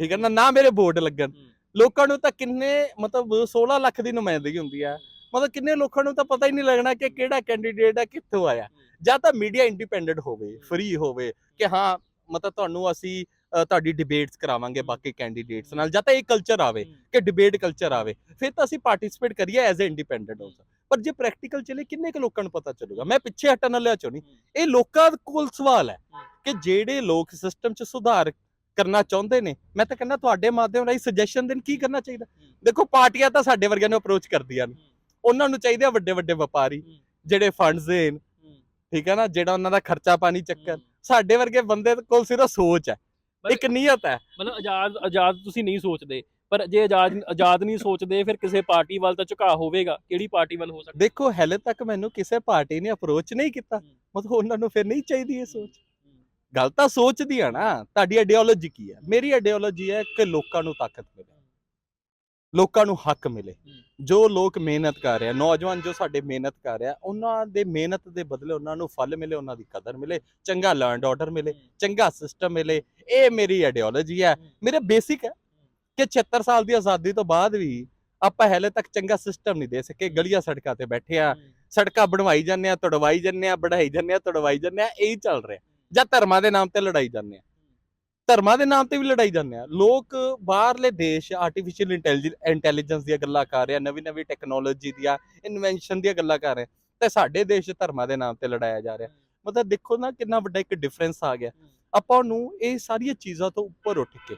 ਠੀਕ ਹੈ ਨਾ? ਨਾ ਮੇਰੇ ਬੋਰਡ ਲੱਗਣ। ਲੋਕਾਂ ਨੂੰ ਤਾਂ ਕਿੰਨੇ ਮਤਲਬ 16 ਲੱਖ ਦੀ ਨੁਮਾਇੰਦਗੀ ਹੁੰਦੀ ਆ। ਮਤਲਬ ਕਿੰਨੇ ਲੋਕਾਂ ਨੂੰ ਤਾਂ ਪਤਾ ਹੀ ਨਹੀਂ ਲੱਗਣਾ ਕਿ ਕਿਹੜਾ ਕੈਂਡੀਡੇਟ ਆ ਕਿੱਥੋਂ ਆਇਆ। ਜਾਂ ਤਾਂ ਮੀਡੀਆ ਇੰਡੀਪੈਂਡੈਂਟ ਹੋਵੇ ਫ੍ਰੀ ਹੋਵੇ ਕਿ ਹਾਂ ਮਤਲਬ ਤੁਹਾਨੂੰ ਅਸੀਂ ਤੁਹਾਡੀ ਡਿਬੇਟਸ ਕਰਾਵਾਂਗੇ ਬਾਕੀ ਕੈਂਡੀਡੇਟਸ ਨਾਲ ਜਾਂ ਤਾਂ ਇਹ ਕਲਚਰ ਆਵੇ ਕਿ ਡਿਬੇਟ ਕਲਚਰ ਆਵੇ। ਫਿਰ ਤਾਂ ਅਸੀਂ ਪਾਰਟਿਸਿਪੇਟ ਕਰੀਏ ਐਜ਼ ਅ ਇੰਡੀਪੈਂਡੈਂਟ ਆਲਸੋ ਪਰ ਜੇ ਪ੍ਰੈਕਟੀਕਲ ਚੱਲੇ ਕਿੰਨੇ ਕੁ ਲੋਕਾਂ ਨੂੰ ਪਤਾ ਚੱਲੂਗਾ? ਮੈਂ ਪਿੱਛੇ ਹਟਣ ਵਾਲਿਆ ਚੋਂ ਨਹੀਂ। ਇਹ ਲੋਕਾਂ ਕੋਲ ਸਵਾਲ ਹੈ ਕਿ ਜਿਹੜੇ ਲੋਕ ਸਿਸਟਮ 'ਚ ਸੁਧਾਰ ਕਰਨਾ ਚਾਹੁੰਦੇ ਨੇ ਮੈਂ ਤਾਂ ਕਹਿੰਦਾ ਤੁਹਾਡੇ ਮਾਧਿਅਮ ਰਾਹੀਂ ਸੁਜੈਸ਼ਨ ਦੇਣ ਕੀ ਕਰਨਾ ਚਾਹੀਦਾ? ਦੇਖੋ ਪਾਰਟੀਆਂ ਤਾਂ ਸਾਡੇ ਵਰਗਿਆਂ ਨੂੰ ਅਪਰੋਚ ਕਰਦੀਆਂ ਨੇ। ਉਹਨਾਂ ਨੂੰ ਚਾਹੀਦੇ ਆ ਵੱਡੇ ਵੱਡੇ ਵਪਾਰੀ ਜਿਹੜੇ ਫੰਡਸ ਦੇਣ। ਠੀਕ ਹੈ ਨਾ? ਜਿਹੜਾ ਉਹਨਾਂ ਦਾ ਖਰਚਾ ਪਾਣੀ ਚੱਕਰ ਸਾਡੇ ਵਰਗੇ ਬੰਦੇ ਕੋਲ ਸਿਰਫ ਸੋਚ ਹੈ। ਇੱਕ ਨੀਅਤ ਹੈ। ਮਤਲਬ ਆਜ਼ਾਦ ਆਜ਼ਾਦ ਤੁਸੀਂ ਨਹੀਂ ਸੋਚਦੇ। ਪਰ ਜੇ ਆਜ਼ਾਦ ਆਜ਼ਾਦ ਨਹੀਂ ਸੋਚਦੇ ਫਿਰ ਕਿਸੇ ਪਾਰਟੀ ਵੱਲ ਤਾਂ ਝੁਕਾਅ ਹੋਵੇਗਾ। ਕਿਹੜੀ ਪਾਰਟੀ ਵੱਲ ਹੋ ਸਕਦਾ? ਦੇਖੋ ਹਲੇ ਤੱਕ ਮੈਨੂੰ ਕਿਸੇ ਪਾਰਟੀ ਨੇ ਅਪਰੋਚ ਨਹੀਂ ਕੀਤਾ। ਮਤਲਬ ਉਹਨਾਂ ਨੂੰ ਫਿਰ ਨਹੀਂ ਚਾਹੀਦੀ ਇਹ ਸੋਚ। ਗੱਲ ਤਾਂ ਸੋਚਦੀ ਆ ਨਾ। ਤੁਹਾਡੀ ਆਈਡੀਓਲੋਜੀ ਕੀ ਹੈ? ਮੇਰੀ ਆਈਡੀਓਲੋਜੀ ਹੈ ਕਿ ਲੋਕਾਂ ਨੂੰ ਤਾਕਤ ਮਿਲੇ। ਲੋਕਾਂ ਨੂੰ ਹੱਕ ਮਿਲੇ। ਜੋ ਲੋਕ ਮਿਹਨਤ ਕਰ ਰਹੇ ਨੌਜਵਾਨ ਜੋ ਸਾਡੇ ਮਿਹਨਤ ਕਰ ਰਿਹਾ ਉਹਨਾਂ ਦੇ ਮਿਹਨਤ ਦੇ ਬਦਲੇ ਉਹਨਾਂ ਨੂੰ ਫਲ ਮਿਲੇ ਉਹਨਾਂ ਦੀ ਕਦਰ ਮਿਲੇ ਚੰਗਾ ਲੈਂਡ ਆਰਡਰ ਮਿਲੇ ਚੰਗਾ ਸਿਸਟਮ ਮਿਲੇ। ਇਹ ਮੇਰੀ ਆਈਡੀਓਲੋਜੀ ਹੈ। ਮੇਰੇ ਬੇਸਿਕ ਹੈ ਕਿ 76 ਸਾਲ ਦੀ ਆਜ਼ਾਦੀ ਤੋਂ ਬਾਅਦ ਵੀ ਆਪਾਂ ਹਲੇ ਤੱਕ ਚੰਗਾ ਸਿਸਟਮ ਨਹੀਂ ਦੇ ਸਕੇ। ਗਲੀਆਂ ਸੜਕਾਂ ਤੇ ਬੈਠੇ ਆ ਸੜਕਾਂ ਬਣਵਾਈ ਜਾਂਦੇ ਆ ਤੜਵਾਈ ਜਾਂਦੇ ਆ ਬੜਾਈ ਜਾਂਦੇ ਆ ਤੜਵਾਈ ਜਾਂਦੇ ਆ ਇਹੀ ਚੱਲ ਰਿਹਾ। ਜਾਂ ਧਰਮਾਂ ਦੇ ਨਾਮ ਤੇ ਲੜਾਈ ਜਾਂਦੇ ਆ। ਧਰਮਾਂ ਦੇ ਨਾਮ ਤੇ ਵੀ ਲੜਾਈ ਜਾਂਦੇ ਆ। ਲੋਕ ਬਾਹਰਲੇ ਦੇਸ਼ ਆਰਟੀਫੀਸ਼ੀਅਲ ਇੰਟੈਲੀਜੈਂਸ ਦੀਆਂ ਗੱਲਾਂ ਕਰ ਰਹੇ ਆ, ਨਵੀਂ ਨਵੀਂ ਟੈਕਨੋਲੋਜੀ ਦੀਆਂ ਇਨਵੈਂਸ਼ਨ ਦੀਆਂ ਗੱਲਾਂ ਕਰ ਰਹੇ ਆ। ਤੇ ਸਾਡੇ ਦੇਸ਼ ਧਰਮਾਂ ਦੇ ਨਾਮ ਤੇ ਲੜਾਇਆ ਜਾ ਰਿਹਾ। ਮਤਲਬ ਦੇਖੋ ਨਾ ਕਿੰਨਾ ਵੱਡਾ ਇੱਕ ਡਿਫਰੈਂਸ ਆ ਗਿਆ। ਆਪਾਂ ਨੂੰ ਇਹ ਸਾਰੀਆਂ ਚੀਜ਼ਾਂ ਤੋਂ ਉੱਪਰ ਉੱਠ ਕੇ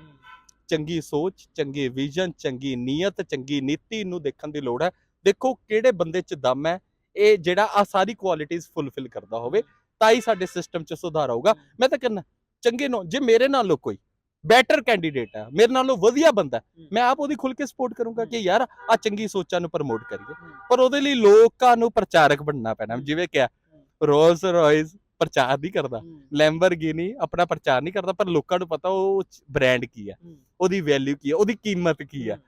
ਚੰਗੀ ਸੋਚ, ਚੰਗੀ ਵਿਜ਼ਨ ਚੰਗੀ ਨੀਅਤ, ਚੰਗੀ ਨੀਤੀ ਨੂੰ ਦੇਖਣ ਦੀ ਲੋੜ ਹੈ। ਦੇਖੋ ਕਿਹੜੇ ਬੰਦੇ 'ਚ ਦਮ ਹੈ, ਇਹ ਜਿਹੜਾ ਆ ਸਾਰੀ ਕੁਆਲਿਟੀਆਂ ਫੁੱਲਫਿਲ ਕਰਦਾ ਹੋਵੇ, ਤਾਂ ਹੀ ਸਾਡੇ ਸਿਸਟਮ 'ਚ ਸੁਧਾਰ ਆਊਗਾ। ਮੈਂ ਤਾਂ ਕਹਿੰਦਾ ਚੰਗੇ ਨੋ ਜੇ ਮੇਰੇ ਨਾਲੋਂ ਕੋਈ ਬੈਟਰ ਕੈਂਡੀਡੇਟ ਹੈ ਮੇਰੇ ਨਾਲੋਂ ਵਧੀਆ ਬੰਦਾ। ਮੈਂ ਆਪ ਉਹਦੀ ਖੁੱਲ ਕੇ ਸਪੋਰਟ ਕਰੂੰਗਾ ਕਿ। ਯਾਰ ਆ ਚੰਗੀ ਸੋਚਾਂ ਨੂੰ ਪ੍ਰਮੋਟ ਕਰੀਏ। ਪਰ ਉਹਦੇ ਲਈ ਲੋਕਾਂ ਨੂੰ ਪ੍ਰਚਾਰਕ ਬਣਨਾ ਪੈਣਾ ਜਿਵੇਂ ਕਿ ਰੋਲਸ ਰਾਇਸ ਪ੍ਰਚਾਰ ਨਹੀਂ ਕਰਦਾ ਲੈਂਬਰਗਿਨੀ ਆਪਣਾ ਪ੍ਰਚਾਰ ਨਹੀਂ ਕਰਦਾ ਪਰ ਲੋਕਾਂ ਨੂੰ ਪਤਾ ਉਹ ਬ੍ਰਾਂਡ ਕੀ ਹੈ। ਉਹਦੀ ਵੈਲਿਊ ਕੀ ਹੈ ਉਹਦੀ ਕੀਮਤ ਕੀ ਹੈ।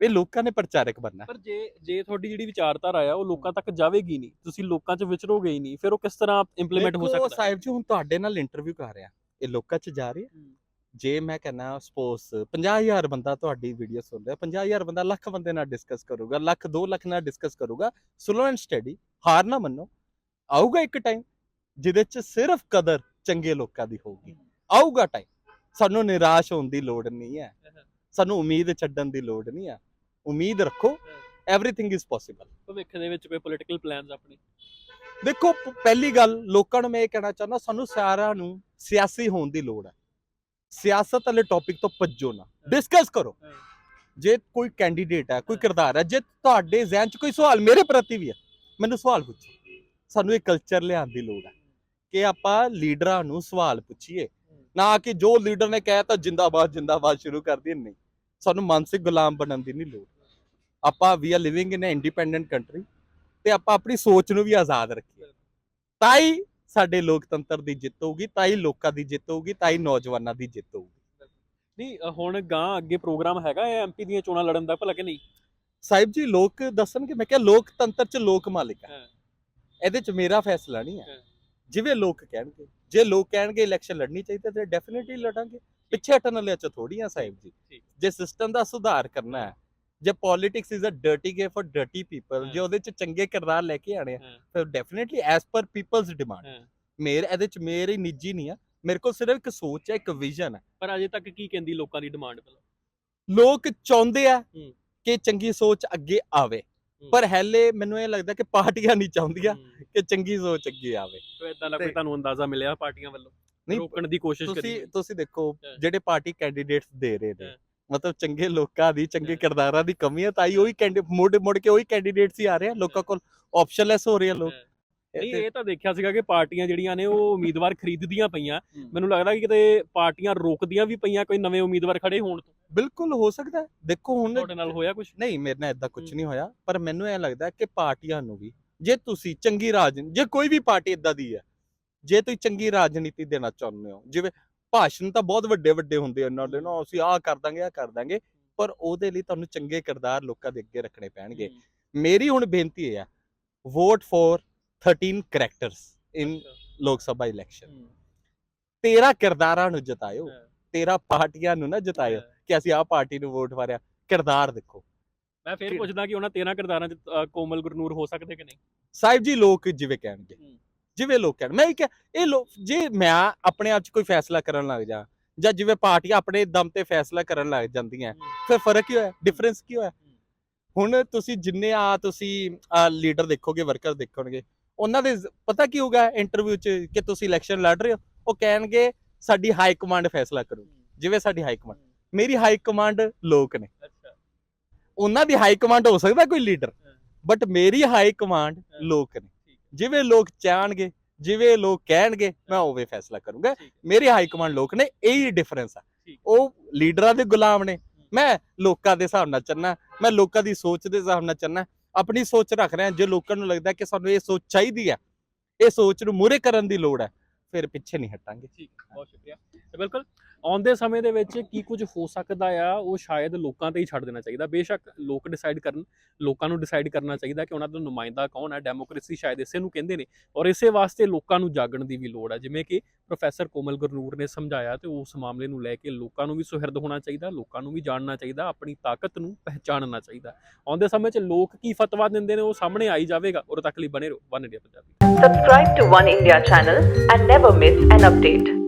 ਇਹ ਲੋਕਾਂ ਨੇ ਪ੍ਰਚਾਰਕ ਬਣਨਾ ਪਰ ਜੇ ਜੇ ਤੁਹਾਡੀ ਜਿਹੜੀ ਵਿਚਾਰਧਾਰਾ ਆ ਉਹ ਲੋਕਾਂ ਤੱਕ ਜਾਵੇਗੀ ਨਹੀਂ ਤੁਸੀਂ ਲੋਕਾਂ 'ਚ ਵਿਚਰੋਗੇ ਹੀ ਨਹੀਂ ਫਿਰ ਉਹ ਕਿਸ ਤਰ੍ਹਾਂ ਇੰਪਲੀਮੈਂਟ ਹੋ ਸਕਦਾ ਸਾਹਿਬ ਜੀ ਹੁਣ ਤੁਹਾਡੇ ਨਾਲ ਇੰਟਰਵਿਊ ਕਰ ਰਿਹਾ। ਇਹ ਲੋਕਾਂ 'ਚ ਜਾ ਰਹੀ ਜੇ ਮੈਂ ਕਹਿੰਦਾ ਸਪੋਜ਼ 50000 ਬੰਦਾ ਤੁਹਾਡੀ ਵੀਡੀਓ ਸੁਣ ਰਿਹਾ 50000 ਬੰਦਾ ਲੱਖ ਬੰਦੇ ਨਾਲ ਡਿਸਕਸ ਕਰੂਗਾ ਲੱਖ 2 ਲੱਖ ਨਾਲ ਡਿਸਕਸ ਕਰੂਗਾ ਸਲੋ ਐਂਡ ਸਟੱਡੀ ਹਾਰ ਨਾ ਮੰਨੋ ਆਊਗਾ ਇੱਕ ਟਾਈਮ ਜਿਹਦੇ 'ਚ ਸਿਰਫ ਕਦਰ ਚੰਗੇ ਲੋਕਾਂ ਦੀ ਹੋਊਗੀ। ਆਊਗਾ ਟਾਈਮ ਸਾਨੂੰ ਨਿਰਾਸ਼ ਹੋਣ ਦੀ ਲੋੜ ਨਹੀਂ ਹੈ। ਸਾਨੂੰ ਉਮੀਦ ਛੱਡਣ ਦੀ ਲੋੜ ਨਹੀਂ ਹੈ। ਉਮੀਦ ਰੱਖੋ ਐਵਰੀਥਿੰਗ ਇਜ਼ ਪੋਸੀਬਲ ਭਵਿੱਖ ਦੇ ਵਿੱਚ ਕੋਈ ਪੋਲੀਟੀਕਲ ਪਲਾਨਸ ਆਪਣੇ? ਦੇਖੋ ਪ- ਪਹਿਲੀ ਗੱਲ ਲੋਕਾਂ ਨੂੰ ਮੈਂ ਇਹ ਕਹਿਣਾ ਚਾਹੁੰਦਾ ਸਾਨੂੰ ਸਾਰਿਆਂ ਨੂੰ ਸਿਆਸੀ ਹੋਣ ਦੀ ਲੋੜ ਹੈ। ਸਿਆਸਤ ਵਾਲੇ ਟੌਪਿਕ ਤੋਂ ਭੱਜੋ ਨਾ। ਡਿਸਕਸ ਕਰੋ। ਜੇ ਕੋਈ ਕੈਂਡੀਡੇਟ ਹੈ ਕੋਈ ਕਿਰਦਾਰ ਹੈ ਜੇ ਤੁਹਾਡੇ ਜ਼ਿਹਨ 'ਚ ਕੋਈ ਸਵਾਲ ਮੇਰੇ ਪ੍ਰਤੀ ਵੀ ਹੈ ਮੈਨੂੰ ਸਵਾਲ ਪੁੱਛੋ। ਸਾਨੂੰ ਇਹ ਕਲਚਰ ਲਿਆਉਣ ਦੀ ਲੋੜ ਹੈ ਕਿ ਆਪਾਂ ਲੀਡਰਾਂ ਨੂੰ ਸਵਾਲ ਪੁੱਛੀਏ। ਨਾ ਕਿ ਜੋ ਲੀਡਰ ਨੇ ਕਹਿ ਤਾਂ ਜਿੰਦਾਬਾਦ ਜਿੰਦਾਬਾਦ ਸ਼ੁਰੂ ਕਰ ਦਈਏ। ਨਹੀਂ। ਸਾਨੂੰ ਮਾਨਸਿਕ ਗੁਲਾਮ ਬਣਨ ਦੀ ਨਹੀਂ ਲੋੜ। ਆਪਾਂ we are living in a independent country ਤੇ ਆਪਾਂ ਆਪਣੀ ਸੋਚ ਨੂੰ ਵੀ ਆਜ਼ਾਦ ਰੱਖੀਏ। ਤਾਂ ਹੀ ਸਾਡੇ ਲੋਕਤੰਤਰ ਦੀ ਜਿੱਤ ਹੋਊਗੀ ਤਾਂ ਹੀ ਲੋਕਾਂ ਦੀ ਜਿੱਤ ਹੋਊਗੀ ਤਾਂ ਹੀ ਨੌਜਵਾਨਾਂ ਦੀ ਜਿੱਤ ਹੋਊਗੀ। ਨਹੀਂ ਹੁਣ ਗਾਂ ਅੱਗੇ ਪ੍ਰੋਗਰਾਮ ਹੈਗਾ ਐਮਪੀ ਦੀਆਂ ਚੋਣਾਂ ਲੜਨ ਦਾ ਭਲਾ ਕਿ ਨਹੀਂ? ਸਾਹਿਬ ਜੀ ਲੋਕ ਦੱਸਣਗੇ ਮੈਂ ਕਿਹਾ ਲੋਕਤੰਤਰ ਚ ਲੋਕ ਮਾਲਿਕ ਹੈ ਹਾਂ। ਇਹਦੇ ਚ ਮੇਰਾ ਫੈਸਲਾ ਨਹੀਂ ਹਾਂ। ਹੈ। ਜਿਵੇਂ ਲੋਕ ਕਹਿਣਗੇ ਜੇ ਲੋਕ ਕਹਿਣਗੇ ਇਲੈਕਸ਼ਨ ਲੜਨੀ ਚਾਹੀਦੀ ਤੇ ਡੈਫੀਨਿਟਲੀ ਲੜਾਂਗੇ। ਪਿੱਛੇ ਹਟਣ ਵਾਲੇ ਚ ਥੋੜੀ ਆ ਸਾਹਿਬ ਜੀ। ਜੇ ਸਿਸਟਮ ਦਾ ਸੁਧਾਰ ਕਰਨਾ ਹੈ ਜੇ politics is a dirty game for dirty people. ਜੇ ਉਹਦੇ ਚ ਚੰਗੇ ਕਿਰਦਾਰ ਲੈ ਕੇ ਆਣੇ ਆ। ਫਿਰ definitely as per people's demand. ਮੇਰੇ ਇਹਦੇ ਚ ਮੇਰੇ ਨਿੱਜੀ ਨਹੀਂ ਆ ਮੇਰੇ ਕੋਲ ਸਿਰਫ ਇੱਕ ਸੋਚ ਹੈ ਇੱਕ ਵਿਜ਼ਨ ਹੈ ਪਰ ਅਜੇ ਤੱਕ ਕੀ ਕਹਿੰਦੀ ਲੋਕਾਂ ਦੀ ਡਿਮਾਂਡ ਪਹਿਲਾਂ ਲੋਕ ਚਾਹੁੰਦੇ ਆ। ਕਿ ਚੰਗੀ ਸੋਚ ਅੱਗੇ ਆਵੇ। ਪਰ ਹੈਲੇ ਮੈਨੂੰ ਇਹ ਲੱਗਦਾ ਕਿ ਪਾਰਟੀਆਂ ਨਹੀਂ ਚਾਹੁੰਦੀਆਂ। ਕਿ ਚੰਗੀ ਸੋਚ ਅੱਗੇ ਆਵੇ ਤੇ ਇਦਾਂ ਦਾ ਕੋਈ ਤੇ- ਤੁਹਾਨੂੰ ਅੰਦਾਜ਼ਾ ਮਿਲਿਆ ਪਾਰਟੀਆਂ ਵੱਲੋਂ ਰੋਕਣ ਦੀ ਕੋਸ਼ਿਸ਼ ਤੁਸੀਂ ਕਰੀ ਤੁਸੀਂ ਦੇਖੋ ਹਾਂ। ਜਿਹੜੇ ਪਾਰਟੀ ਕੈਂਡੀਡੇਟਸ ਦੇ ਰਹੇ ਨੇ। ਮਤਲਬ ਚੰਗੇ ਲੋਕਾਂ ਦੀ ਚੰਗੇ। ਕਿਰਦਾਰਾਂ ਦੀ ਕਮੀ ਹੈ ਤਾਂ ਹੀ ਉਹੀ ਕੈਂਡੀ ਮੁੜ ਮੁੜ ਕੇ ਉਹੀ ਕੈਂਡੀਡੇਟਸ ਹੀ ਆ ਰਹੇ ਆ ਲੋਕਾਂ ਕੋਲ ਆਪਸ਼ਨਲੈਸ ਹੋ ਰਹੇ ਆ ਲੋਕ ਨਹੀਂ ਇਹ ਤਾਂ ਦੇਖਿਆ ਸੀਗਾ ਕਿ ਪਾਰਟੀਆਂ ਜਿਹੜੀਆਂ ਨੇ ਉਹ ਉਮੀਦਵਾਰ ਖਰੀਦਦੀਆਂ ਪਈਆਂ। ਮੈਨੂੰ ਲੱਗਦਾ ਕਿ ਕਿਤੇ ਪਾਰਟੀਆਂ ਰੋਕਦੀਆਂ ਵੀ ਪਈਆਂ ਕੋਈ ਨਵੇਂ ਉਮੀਦਵਾਰ ਖੜੇ ਹੋਣ ਤੋਂ ਬਿਲਕੁਲ ਹੋ ਸਕਦਾ। ਦੇਖੋ ਹੁਣ ਤੁਹਾਡੇ ਨਾਲ ਹੋਇਆ ਕੁਝ ਨਹੀਂ ਮੇਰੇ ਨਾਲ ਇਦਾਂ ਕੁਝ। ਨਹੀਂ ਹੋਇਆ ਪਰ ਮੈਨੂੰ ਇਹ ਲੱਗਦਾ ਕਿ ਪਾਰਟੀਆਂ ਨੂੰ ਵੀ ਜੇ ਤੁਸੀਂ ਚੰਗੀ ਰਾਜ ਜੇ ਕੋਈ ਵੀ ਪਾਰਟੀ ਇਦਾਂ ਦੀ ਹੈ ਜੇ ਤੁਸੀਂ ਚੰਗੀ ਰਾਜਨੀਤੀ ਦੇਣਾ ਚਾਹੁੰਦੇ ਹੋ ਜਿਵੇਂ ਭਾਸ਼ਣ ਤਾਂ ਬਹੁਤ ਵੱਡੇ ਵੱਡੇ ਹੁੰਦੇ ਆ ਇਹਨਾਂ ਦੇ ਨਾ ਅਸੀਂ ਆਹ ਕਰ ਦਾਂਗੇ ਆਹ ਕਰ ਦਾਂਗੇ ਪਰ ਉਹਦੇ ਲਈ ਤੁਹਾਨੂੰ ਚੰਗੇ ਕਿਰਦਾਰ ਲੋਕਾਂ ਦੇ ਅੱਗੇ ਰੱਖਣੇ ਪੈਣਗੇ। ਮੇਰੀ ਹੁਣ ਬੇਨਤੀ ਹੈ ਵੋਟ ਫॉर 13 ਕਰੈਕਟਰਸ ਇਨ ਲੋਕ ਸਭਾ ਇਲੈਕਸ਼ਨ ਤੇਰਾ ਕਿਰਦਾਰਾਂ ਨੂੰ ਜਿਤਾਇਓ ਹਾਂ। ਤੇਰਾ ਪਾਰਟੀਆਂ ਨੂੰ ਨਾ ਜਿਤਾਇਓ ਕਿ ਅਸੀਂ ਆਹ ਪਾਰਟੀ ਨੂੰ ਵੋਟ ਮਾਰਿਆ। ਕਿਰਦਾਰ ਦੇਖੋ। ਮੈਂ ਫੇਰ ਪੁੱਛਦਾ ਕਿ ਉਹਨਾਂ 13 ਕਿਰਦਾਰਾਂ ਚ ਕੋਮਲ ਗੁਰਨੂਰ ਹੋ ਸਕਦੇ ਕਿ ਨਹੀਂ? ਸਾਹਿਬ ਜੀ ਲੋਕ ਜਿਵੇਂ ਕਹਿਣਗੇ। ਜਿਵੇਂ ਲੋਕ ਕਹਿਣ ਮੈਂ ਇਹ ਕਿਹਾ ਇਹ ਲੋਕ ਜੇ ਮੈਂ ਆਪਣੇ ਆਪ 'ਚ ਕੋਈ ਫੈਸਲਾ ਕਰਨ ਲੱਗ ਜਾ ਜਾਂ ਜਿਵੇਂ ਪਾਰਟੀਆਂ ਆਪਣੇ ਦਮ ਤੇ ਫੈਸਲਾ ਕਰਨ ਲੱਗ ਜਾਂਦੀਆਂ ਫਿਰ ਫ਼ਰਕ ਕੀ ਹੋਇਆ? ਡਿਫਰੈਂਸ ਕੀ ਹੋਇਆ? ਹੁਣ ਤੁਸੀਂ ਜਿੰਨੇ ਆ ਤੁਸੀਂ ਲੀਡਰ ਦੇਖੋਗੇ ਵਰਕਰ ਦੇਖੋਗੇ ਉਹਨਾਂ ਦੇ ਪਤਾ ਕੀ ਹੋਗਾ ਇੰਟਰਵਿਊ 'ਚ ਕਿ ਤੁਸੀਂ ਇਲੈਕਸ਼ਨ ਲੜ ਰਹੇ ਹੋ ਉਹ ਕਹਿਣਗੇ ਸਾਡੀ ਹਾਈ ਕਮਾਂਡ ਫੈਸਲਾ ਕਰੂ। ਜਿਵੇਂ ਸਾਡੀ ਹਾਈ ਕਮਾਂਡ ਮੇਰੀ ਹਾਈ ਕਮਾਂਡ ਲੋਕ ਨੇ। ਅੱਛਾ। ਉਹਨਾਂ ਦੀ ਹਾਈ ਕਮਾਂਡ ਹੋ ਸਕਦਾ ਕੋਈ ਲੀਡਰ। ਬਟ ਮੇਰੀ ਹਾਈ ਕਮਾਂਡ। ਲੋਕ ਨੇ। ਜਿਵੇਂ ਲੋਕ ਚਾਹਣਗੇ ਜਿਵੇਂ ਲੋਕ ਕਹਿਣਗੇ ਮੈਂ ਉਵੇਂ ਫੈਸਲਾ ਕਰੂੰਗਾ। ਮੇਰੀ ਹਾਈ ਕਮਾਂਡ ਲੋਕ ਨੇ ਇਹੀ ਡਿਫਰੈਂਸ ਆ। ਉਹ ਲੀਡਰਾਂ ਦੇ ਗੁਲਾਮ ਨੇ। ਮੈਂ ਲੋਕਾਂ ਦੇ ਹਿਸਾਬ ਨਾਲ ਚੱਲਣਾ ਮੈਂ ਲੋਕਾਂ ਦੀ ਸੋਚ ਦੇ ਹਿਸਾਬ ਨਾਲ ਚੱਲਣਾ ਆਪਣੀ ਸੋਚ ਰੱਖ ਰਿਹਾ ਜੇ ਲੋਕਾਂ ਨੂੰ ਲੱਗਦਾ ਕਿ ਸਾਨੂੰ ਇਹ ਸੋਚ ਚਾਹੀਦੀ ਹੈ ਇਹ ਸੋਚ ਨੂੰ ਮੂਰੇ ਕਰਨ ਦੀ ਲੋੜ ਹੈ ਫਿਰ ਪਿੱਛੇ ਨਹੀਂ ਹਟਾਂਗੇ। ਠੀਕ ਬਹੁਤ ਸ਼ੁਕਰੀਆ। ਬਿਲਕੁਲ ਆਉਂਦੇ ਸਮੇਂ ਦੇ ਵਿੱਚ ਕੀ ਕੁਝ ਹੋ ਸਕਦਾ ਆ, ਉਹ ਸ਼ਾਇਦ ਲੋਕਾਂ ਤੇ ਹੀ ਛੱਡ ਦੇਣਾ ਚਾਹੀਦਾ। ਬੇਸ਼ੱਕ ਲੋਕ ਡਿਸਾਈਡ ਕਰਨ, ਲੋਕਾਂ ਨੂੰ ਡਿਸਾਈਡ ਕਰਨਾ ਚਾਹੀਦਾ ਕਿ ਉਹਨਾਂ ਦਾ ਨੁਮਾਇੰਦਾ ਕੌਣ ਹੈ ਡੈਮੋਕ੍ਰੇਸੀ ਸ਼ਾਇਦ ਇਸੇ ਨੂੰ ਕਹਿੰਦੇ ਨੇ ਔਰ ਇਸੇ ਵਾਸਤੇ ਲੋਕਾਂ ਨੂੰ ਜਾਗਣ ਦੀ ਵੀ ਲੋੜ ਹੈ ਜਿਵੇਂ ਕਿ ਪ੍ਰੋਫੈਸਰ ਕੋਮਲ ਗੁਰਨੂਰ ਨੇ ਸਮਝਾਇਆ ਤੇ ਉਸ ਮਾਮਲੇ ਨੂੰ ਲੈ ਕੇ ਲੋਕਾਂ ਨੂੰ ਵੀ ਸੁਹਿਰਦ ਹੋਣਾ ਚਾਹੀਦਾ, ਲੋਕਾਂ ਨੂੰ ਵੀ ਜਾਣਨਾ ਚਾਹੀਦਾ, ਆਪਣੀ ਤਾਕਤ ਨੂੰ ਪਹਿਚਾਨਣਾ ਚਾਹੀਦਾ। ਆਉਂਦੇ ਸਮੇਂ 'ਚ ਲੋਕ ਕੀ ਫਤਵਾ ਦਿੰਦੇ ਨੇ ਉਹ ਸਾਹਮਣੇ ਆਈ ਜਾਵੇਗਾ। ਔਰ ਤੱਕ ਲਈ ਬਣੇ ਰਹੋ। One India Punjabi. Subscribe to One India channel and never miss an update.